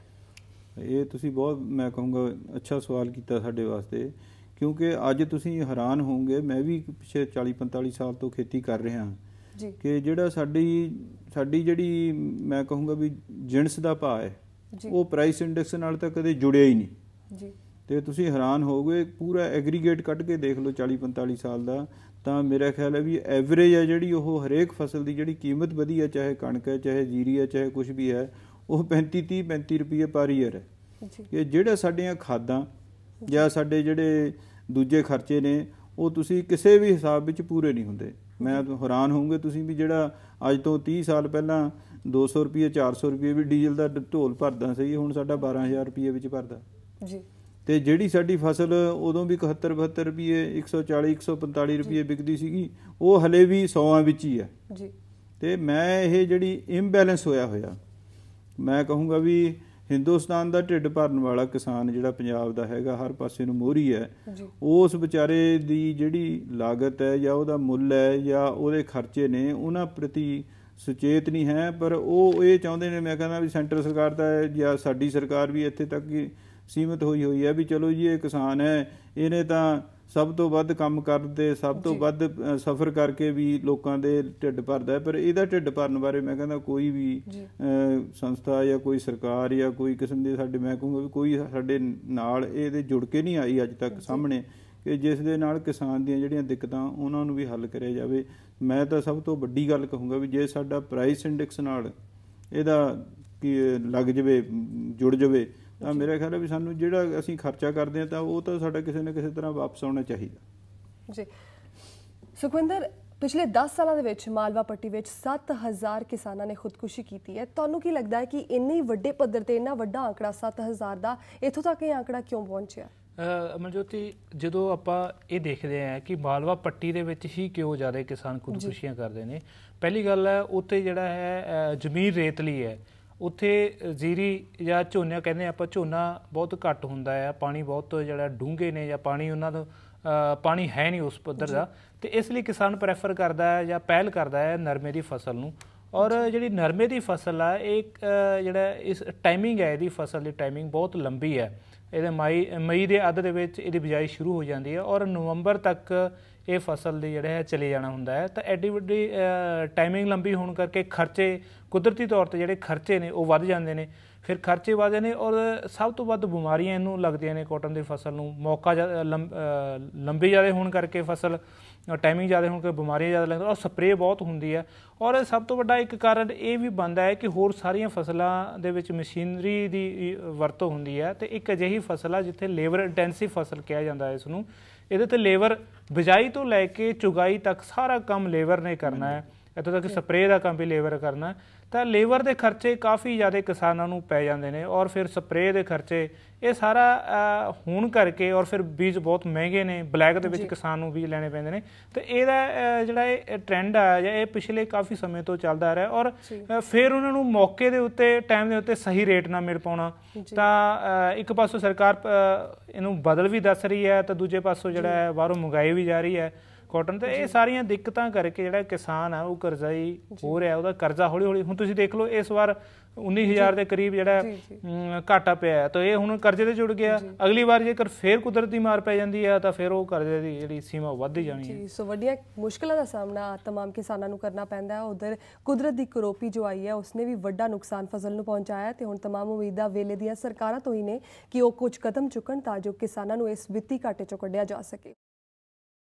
ਇਹ ਤੁਸੀਂ ਬਹੁਤ ਮੈਂ ਕਹੂੰਗਾ ਅੱਛਾ ਸਵਾਲ ਕੀਤਾ ਸਾਡੇ ਵਾਸਤੇ। ਕਿਉਂਕਿ ਅੱਜ ਤੁਸੀਂ ਹੈਰਾਨ ਹੋਵੋਗੇ ਮੈਂ ਵੀ ਪਿਛੇ 40 45 ਸਾਲ ਤੋਂ ਖੇਤੀ ਕਰ ਰਿਹਾ ਹਾਂ। ਜੀ। ਕਿ ਜਿਹੜਾ ਸਾਡੀ ਸਾਡੀ ਜਿਹੜੀ ਮੈਂ ਕਹੂੰਗਾ ਵੀ ਜਿਣਸ ਦਾ ਭਾਅ ਹੈ। ਉਹ ਪ੍ਰਾਈਸ ਇੰਡੈਕਸ ਨਾਲ ਤਾਂ ਕਦੇ ਜੁੜਿਆ ਹੀ ਨਹੀਂ। ਜੀ। ਤੇ ਤੁਸੀਂ ਹੈਰਾਨ ਹੋਵੋਗੇ ਪੂਰਾ ਐਗਰੀਗੇਟ ਕੱਢ ਕੇ ਦੇਖ ਲਓ 40 45 ਸਾਲ ਦਾ ਤਾਂ ਮੇਰਾ ਖਿਆਲ ਹੈ ਵੀ ਐਵਰੇਜ ਹੈ ਜਿਹੜੀ ਉਹ ਹਰੇਕ ਫਸਲ ਦੀ ਜਿਹੜੀ ਕੀਮਤ ਵਧੀ ਹੈ ਚਾਹੇ ਕਣਕ ਹੈ ਚਾਹੇ ਜੀਰੀ ਹੈ ਚਾਹੇ ਕੁਝ ਵੀ ਹੈ ਉਹ 35 30 35 ਰੁਪਏ ਪਰ ਈਅਰ ਹੈ। ਜੀ। ਕਿ ਜਿਹੜੇ ਸਾਡੀਆਂ ਖਾਦਾਂ ਜਾਂ ਸਾਡੇ ਜਿਹੜੇ ਦੂਜੇ ਖਰਚੇ ਨੇ ਉਹ ਤੁਸੀਂ ਕਿਸੇ ਵੀ ਹਿਸਾਬ ਵਿੱਚ ਪੂਰੇ ਨਹੀਂ ਹੁੰਦੇ। ਮੈਂ ਹੈਰਾਨ ਹੋਊਂਗੇ ਤੁਸੀਂ ਵੀ ਜਿਹੜਾ ਅੱਜ ਤੋਂ 30 ਸਾਲ ਪਹਿਲਾਂ 200 ਰੁਪਏ 400 ਰੁਪਏ ਵੀ ਡੀਜ਼ਲ ਦਾ ਢੋਲ ਭਰਦਾ ਸੀ ਹੁਣ ਸਾਡਾ 12000 ਰੁਪਏ ਵਿੱਚ ਭਰਦਾ। ਜੀ। ਤੇ ਜਿਹੜੀ ਸਾਡੀ ਫਸਲ ਉਦੋਂ ਵੀ 71 72 ਰੁਪਏ 140 145 ਰੁਪਏ ਵਿਕਦੀ ਸੀਗੀ ਉਹ ਹਲੇ ਵੀ 100ਾਂ ਵਿੱਚ ਹੀ ਹੈ। ਜੀ। ਤੇ ਮੈਂ ਇਹ ਜਿਹੜੀ ਇੰਬੈਲੈਂਸ ਹੋਇਆ ਹੋਇਆ ਮੈਂ ਕਹੂੰਗਾ ਵੀ ਹਿੰਦੁਸਤਾਨ ਦਾ ਢਿੱਡ ਭਰਨ ਵਾਲਾ ਕਿਸਾਨ ਜਿਹੜਾ ਪੰਜਾਬ ਦਾ ਹੈਗਾ ਹਰ ਪਾਸੇ ਨੂੰ ਮੋਹਰੀ ਹੈ ਉਸ ਵਿਚਾਰੇ ਦੀ ਜਿਹੜੀ ਲਾਗਤ ਹੈ ਜਾਂ ਉਹਦਾ ਮੁੱਲ ਹੈ ਜਾਂ ਉਹਦੇ ਖਰਚੇ ਨੇ ਉਹਨਾਂ ਪ੍ਰਤੀ ਸੁਚੇਤ ਨਹੀਂ ਹੈ ਪਰ ਉਹ ਇਹ ਚਾਹੁੰਦੇ ਨੇ ਮੈਂ ਕਹਿੰਦਾ ਵੀ ਸੈਂਟਰ ਸਰਕਾਰ ਦਾ ਜਾਂ ਸਾਡੀ ਸਰਕਾਰ ਵੀ ਇੱਥੇ ਤੱਕ ਹੀ ਸੀਮਿਤ ਹੋਈ ਹੋਈ ਹੈ ਵੀ ਚਲੋ ਜੀ ਇਹ ਕਿਸਾਨ ਹੈ ਇਹਨੇ ਤਾਂ ਸਭ ਤੋਂ ਵੱਧ ਕੰਮ ਕਰਦੇ ਸਭ ਤੋਂ। ਵੱਧ ਸਫ਼ਰ ਕਰਕੇ ਵੀ ਲੋਕਾਂ ਦੇ ਢਿੱਡ ਭਰਦਾ ਪਰ ਇਹਦਾ ਢਿੱਡ ਭਰਨ ਬਾਰੇ ਮੈਂ ਕਹਿੰਦਾ ਕੋਈ ਵੀ ਸੰਸਥਾ ਜਾਂ ਕੋਈ ਸਰਕਾਰ ਜਾਂ ਕੋਈ ਕਿਸਮ ਦੇ ਸਾਡੇ ਮੈਂ ਕਹੂੰਗਾ ਵੀ ਕੋਈ ਸਾਡੇ ਨਾਲ ਇਹਦੇ ਜੁੜ ਕੇ ਨਹੀਂ ਆਈ ਅੱਜ ਤੱਕ ਸਾਹਮਣੇ ਕਿ ਜਿਸ ਦੇ ਨਾਲ ਕਿਸਾਨ ਦੀਆਂ ਜਿਹੜੀਆਂ ਦਿੱਕਤਾਂ ਉਹਨਾਂ ਨੂੰ ਵੀ ਹੱਲ ਕਰਿਆ ਜਾਵੇ। ਮੈਂ ਤਾਂ ਸਭ ਤੋਂ ਵੱਡੀ ਗੱਲ ਕਹੂੰਗਾ ਵੀ ਜੇ ਸਾਡਾ ਪ੍ਰਾਈਸ ਇੰਡੈਕਸ ਨਾਲ ਇਹਦਾ ਕੀ ਲੱਗ ਜਵੇ ਜੁੜ ਜਵੇ ਤਾਂ ਮੇਰਾ ਖਿਆਲ ਹੈ ਵੀ ਸਾਨੂੰ ਜਿਹੜਾ ਅਸੀਂ ਖਰਚਾ ਕਰਦੇ ਹਾਂ ਤਾਂ ਉਹ ਤਾਂ ਸਾਡਾ ਕਿਸੇ ਨਾ ਕਿਸੇ ਤਰ੍ਹਾਂ ਵਾਪਸ ਆਉਣਾ ਚਾਹੀਦਾ। ਜੀ। ਸੁਖਵਿੰਦਰ ਪਿਛਲੇ 10 ਸਾਲਾਂ ਦੇ ਵਿੱਚ ਮਾਲਵਾ ਪੱਟੀ ਵਿੱਚ 7000 ਕਿਸਾਨਾਂ ਨੇ ਖੁਦਕੁਸ਼ੀ ਕੀਤੀ ਹੈ। ਤੁਹਾਨੂੰ ਕੀ ਲੱਗਦਾ ਹੈ ਕਿ ਇੰਨੀ ਵੱਡੇ ਪੱਧਰ ਤੇ ਇੰਨਾ ਵੱਡਾ ਆંકੜਾ 7000 ਦਾ ਇੱਥੋਂ ਤੱਕ ਇਹ ਆંકੜਾ ਕਿਉਂ ਪਹੁੰਚਿਆ? ਅਹ ਅਮਰਜੋਤੀ ਜਦੋਂ ਆਪਾਂ ਇਹ ਦੇਖਦੇ ਆ ਕਿ ਮਾਲਵਾ ਪੱਟੀ ਦੇ ਵਿੱਚ ਹੀ ਕਿਉਂ ਜ਼ਿਆਦਾ ਕਿਸਾਨ ਖੁਦਕੁਸ਼ੀਆਂ ਕਰਦੇ ਨੇ ਪਹਿਲੀ ਗੱਲ ਹੈ ਉੱਥੇ ਜਿਹੜਾ ਹੈ ਜ਼ਮੀਨ ਰੇਤਲੀ ਹੈ। ਉੱਥੇ ਜ਼ੀਰੀ ਜਾਂ ਝੋਨਾ ਕਹਿੰਦੇ ਆਪਾਂ ਝੋਨਾ ਬਹੁਤ ਘੱਟ ਹੁੰਦਾ ਹੈ ਪਾਣੀ ਬਹੁਤ ਜਿਹੜਾ ਡੂੰਘੇ ਨੇ ਜਾਂ ਪਾਣੀ ਉਹਨਾਂ ਦਾ ਪਾਣੀ ਹੈ ਨਹੀਂ ਉਸ ਪੱਧਰ ਦਾ। ਤੇ ਇਸ ਲਈ ਕਿਸਾਨ ਪ੍ਰੈਫਰ ਕਰਦਾ ਹੈ ਜਾਂ ਪਹਿਲ ਕਰਦਾ ਹੈ ਨਰਮੇ ਦੀ ਫਸਲ ਨੂੰ। ਔਰ ਜਿਹੜੀ ਨਰਮੇ ਦੀ ਫਸਲ ਆ ਇਹ ਜਿਹੜਾ ਇਸ ਟਾਈਮਿੰਗ ਹੈ ਇਹਦੀ ਫਸਲ ਦੀ ਟਾਈਮਿੰਗ ਬਹੁਤ ਲੰਬੀ ਹੈ। ਇਹਦੇ ਮਈ ਮਈ ਦੇ ਅੱਧ ਦੇ ਵਿੱਚ ਇਹਦੀ ਬਿਜਾਈ ਸ਼ੁਰੂ ਹੋ ਜਾਂਦੀ ਹੈ ਔਰ ਨਵੰਬਰ ਤੱਕ ਇਹ ਫਸਲ ਦੇ ਜਿਹੜਾ ਹੈ ਚਲੇ ਜਾਣਾ ਹੁੰਦਾ ਹੈ, ਤਾਂ ਐਡੀ ਵੱਡੀ ਟਾਈਮਿੰਗ ਲੰਬੀ ਹੋਣ ਕਰਕੇ ਖਰਚੇ ਕੁਦਰਤੀ ਤੌਰ ਤੇ ਜਿਹੜੇ ਖਰਚੇ ਨੇ ਉਹ ਵੱਧ ਜਾਂਦੇ ਨੇ। ਫਿਰ ਖਰਚੇ ਵਧਦੇ ਨੇ ਔਰ ਸਭ ਤੋਂ ਵੱਧ ਬਿਮਾਰੀਆਂ ਇਹਨੂੰ ਲੱਗਦੀਆਂ ਨੇ ਕਾਟਨ ਦੀ ਫਸਲ ਨੂੰ। ਮੌਕਾ ਜ਼ਿਆ- ਲੰਬ- ਲੰਬੀ ਜ਼ਿਆਦਾ ਹੋਣ ਕਰਕੇ ਫਸਲ ਟਾਈਮਿੰਗ ਜ਼ਿਆਦਾ ਹੋਣ ਕਰਕੇ ਬਿਮਾਰੀਆਂ ਜ਼ਿਆਦਾ ਲੱਗਦੀਆਂ ਔਰ ਸਪਰੇਅ ਬਹੁਤ ਹੁੰਦੀ ਹੈ। ਔਰ ਸਭ ਤੋਂ ਵੱਡਾ ਇੱਕ ਕਾਰਨ ਇਹ ਵੀ ਬਣਦਾ ਹੈ ਕਿ ਹੋਰ ਸਾਰੀਆਂ ਫਸਲਾਂ ਦੇ ਵਿੱਚ ਮਸ਼ੀਨਰੀ ਦੀ ਵਰਤੋਂ ਹੁੰਦੀ ਹੈ। ਤੇ ਇੱਕ ਅਜਿਹੀ ਫਸਲ ਆ ਜਿੱਥੇ ਲੇਬਰ ਇੰਟੈਂਸਿਵ ਫਸਲ ਕਿਹਾ ਜਾਂਦਾ ਹੈ ਇਸ ਨੂੰ ਇਹਦੇ ਤੇ ਲੇਬਰ ਬਿਜਾਈ ਤੋਂ ਲੈ ਕੇ ਚੁਗਾਈ ਤੱਕ ਸਾਰਾ ਕੰਮ ਲੇਬਰ ਨੇ ਕਰਨਾ ਹੈ। ਇੱਥੋਂ ਤੱਕ ਸਪਰੇਅ ਦਾ ਕੰਮ ਵੀ ਲੇਬਰ ਕਰਨਾ। ਤਾਂ ਲੇਬਰ ਦੇ ਖਰਚੇ ਕਾਫੀ ਜ਼ਿਆਦਾ ਕਿਸਾਨਾਂ ਨੂੰ ਪੈ ਜਾਂਦੇ ਨੇ ਔਰ ਫਿਰ ਸਪਰੇਅ ਦੇ ਖਰਚੇ ਇਹ ਸਾਰਾ ਹੋਣ ਕਰਕੇ ਔਰ ਫਿਰ ਬੀਜ ਬਹੁਤ ਮਹਿੰਗੇ ਨੇ ਬਲੈਕ ਦੇ ਵਿੱਚ ਕਿਸਾਨ ਨੂੰ ਬੀਜ ਲੈਣੇ ਪੈਂਦੇ ਨੇ। ਤੇ ਇਹਦਾ ਜਿਹੜਾ ਇਹ ਟ੍ਰੈਂਡ ਆ ਜਾਂ ਇਹ ਪਿਛਲੇ ਕਾਫੀ ਸਮੇਂ ਤੋਂ ਚੱਲਦਾ ਆ ਰਿਹਾ ਔਰ ਫਿਰ ਉਹਨਾਂ ਨੂੰ ਮੌਕੇ ਦੇ ਉੱਤੇ ਟਾਈਮ ਦੇ ਉੱਤੇ ਸਹੀ ਰੇਟ ਨਾ ਮਿਲ ਪਾਉਣਾ। ਤਾਂ ਇੱਕ ਪਾਸੋਂ ਸਰਕਾਰ ਇਹਨੂੰ ਬਦਲ ਵੀ ਦੱਸ ਰਹੀ ਹੈ ਤਾਂ ਦੂਜੇ ਪਾਸੋਂ ਜਿਹੜਾ ਹੈ ਬਾਹਰੋਂ ਮੰਗਾਈ ਵੀ ਜਾ ਰਹੀ ਹੈ। ਕਾਟਨ ਤੇ ਇਹ ਸਾਰੀਆਂ ਦਿੱਕਤਾਂ ਕਰਕੇ ਜਿਹੜਾ ਕਿਸਾਨ ਆ ਉਹ ਕਰਜ਼ਾਈ ਹੋ ਰਿਹਾ ਉਹਦਾ ਕਰਜ਼ਾ ਹੌਲੀ ਹੌਲੀ ਹੁਣ ਤੁਸੀਂ ਦੇਖ ਲਓ ਇਸ ਵਾਰ 19000 ਦੇ ਕਰੀਬ ਜਿਹੜਾ ਘਾਟਾ ਪਿਆ। ਤਾਂ ਇਹ ਹੁਣ ਕਰਜ਼ੇ ਤੇ ਜੁੜ ਗਿਆ। ਅਗਲੀ ਵਾਰ ਜੇਕਰ ਫੇਰ ਕੁਦਰਤੀ ਮਾਰ ਪੈ ਜਾਂਦੀ ਹੈ ਤਾਂ ਫਿਰ ਉਹ ਕਰਜ਼ੇ ਦੀ ਜਿਹੜੀ ਸੀਮਾ ਵੱਧਦੀ ਜਾਣੀ ਹੈ। ਜੀ ਸੋ ਵੱਡੀਆਂ ਮੁਸ਼ਕਲਾਂ ਦਾ ਸਾਹਮਣਾ ਤਮਾਮ ਕਿਸਾਨਾਂ ਨੂੰ ਕਰਨਾ ਪੈਂਦਾ ਹੈ। ਉਧਰ ਕੁਦਰਤ ਦੀ ਕਰੋਪੀ ਜੋ ਆਈ ਹੈ ਉਸਨੇ ਵੀ ਵੱਡਾ ਨੁਕਸਾਨ ਫਸਲ ਨੂੰ ਪਹੁੰਚਾਇਆ ਤੇ ਹੁਣ ਤਮਾਮ ਉਮੀਦਾਂ ਵੇਲੇ ਦੀਆਂ ਸਰਕਾਰਾਂ ਤੋਂ ਹੀ ਨੇ ਕਿ ਉਹ ਕੁਝ ਕਦਮ ਚੁੱਕਣ ਤਾਂ ਜੋ ਕਿਸਾਨਾਂ ਨੂੰ ਇਸ ਵਿੱਤੀ ਘਾਟੇ ਚੋਂ ਕੱਢਿਆ ਜਾ ਸਕੇ।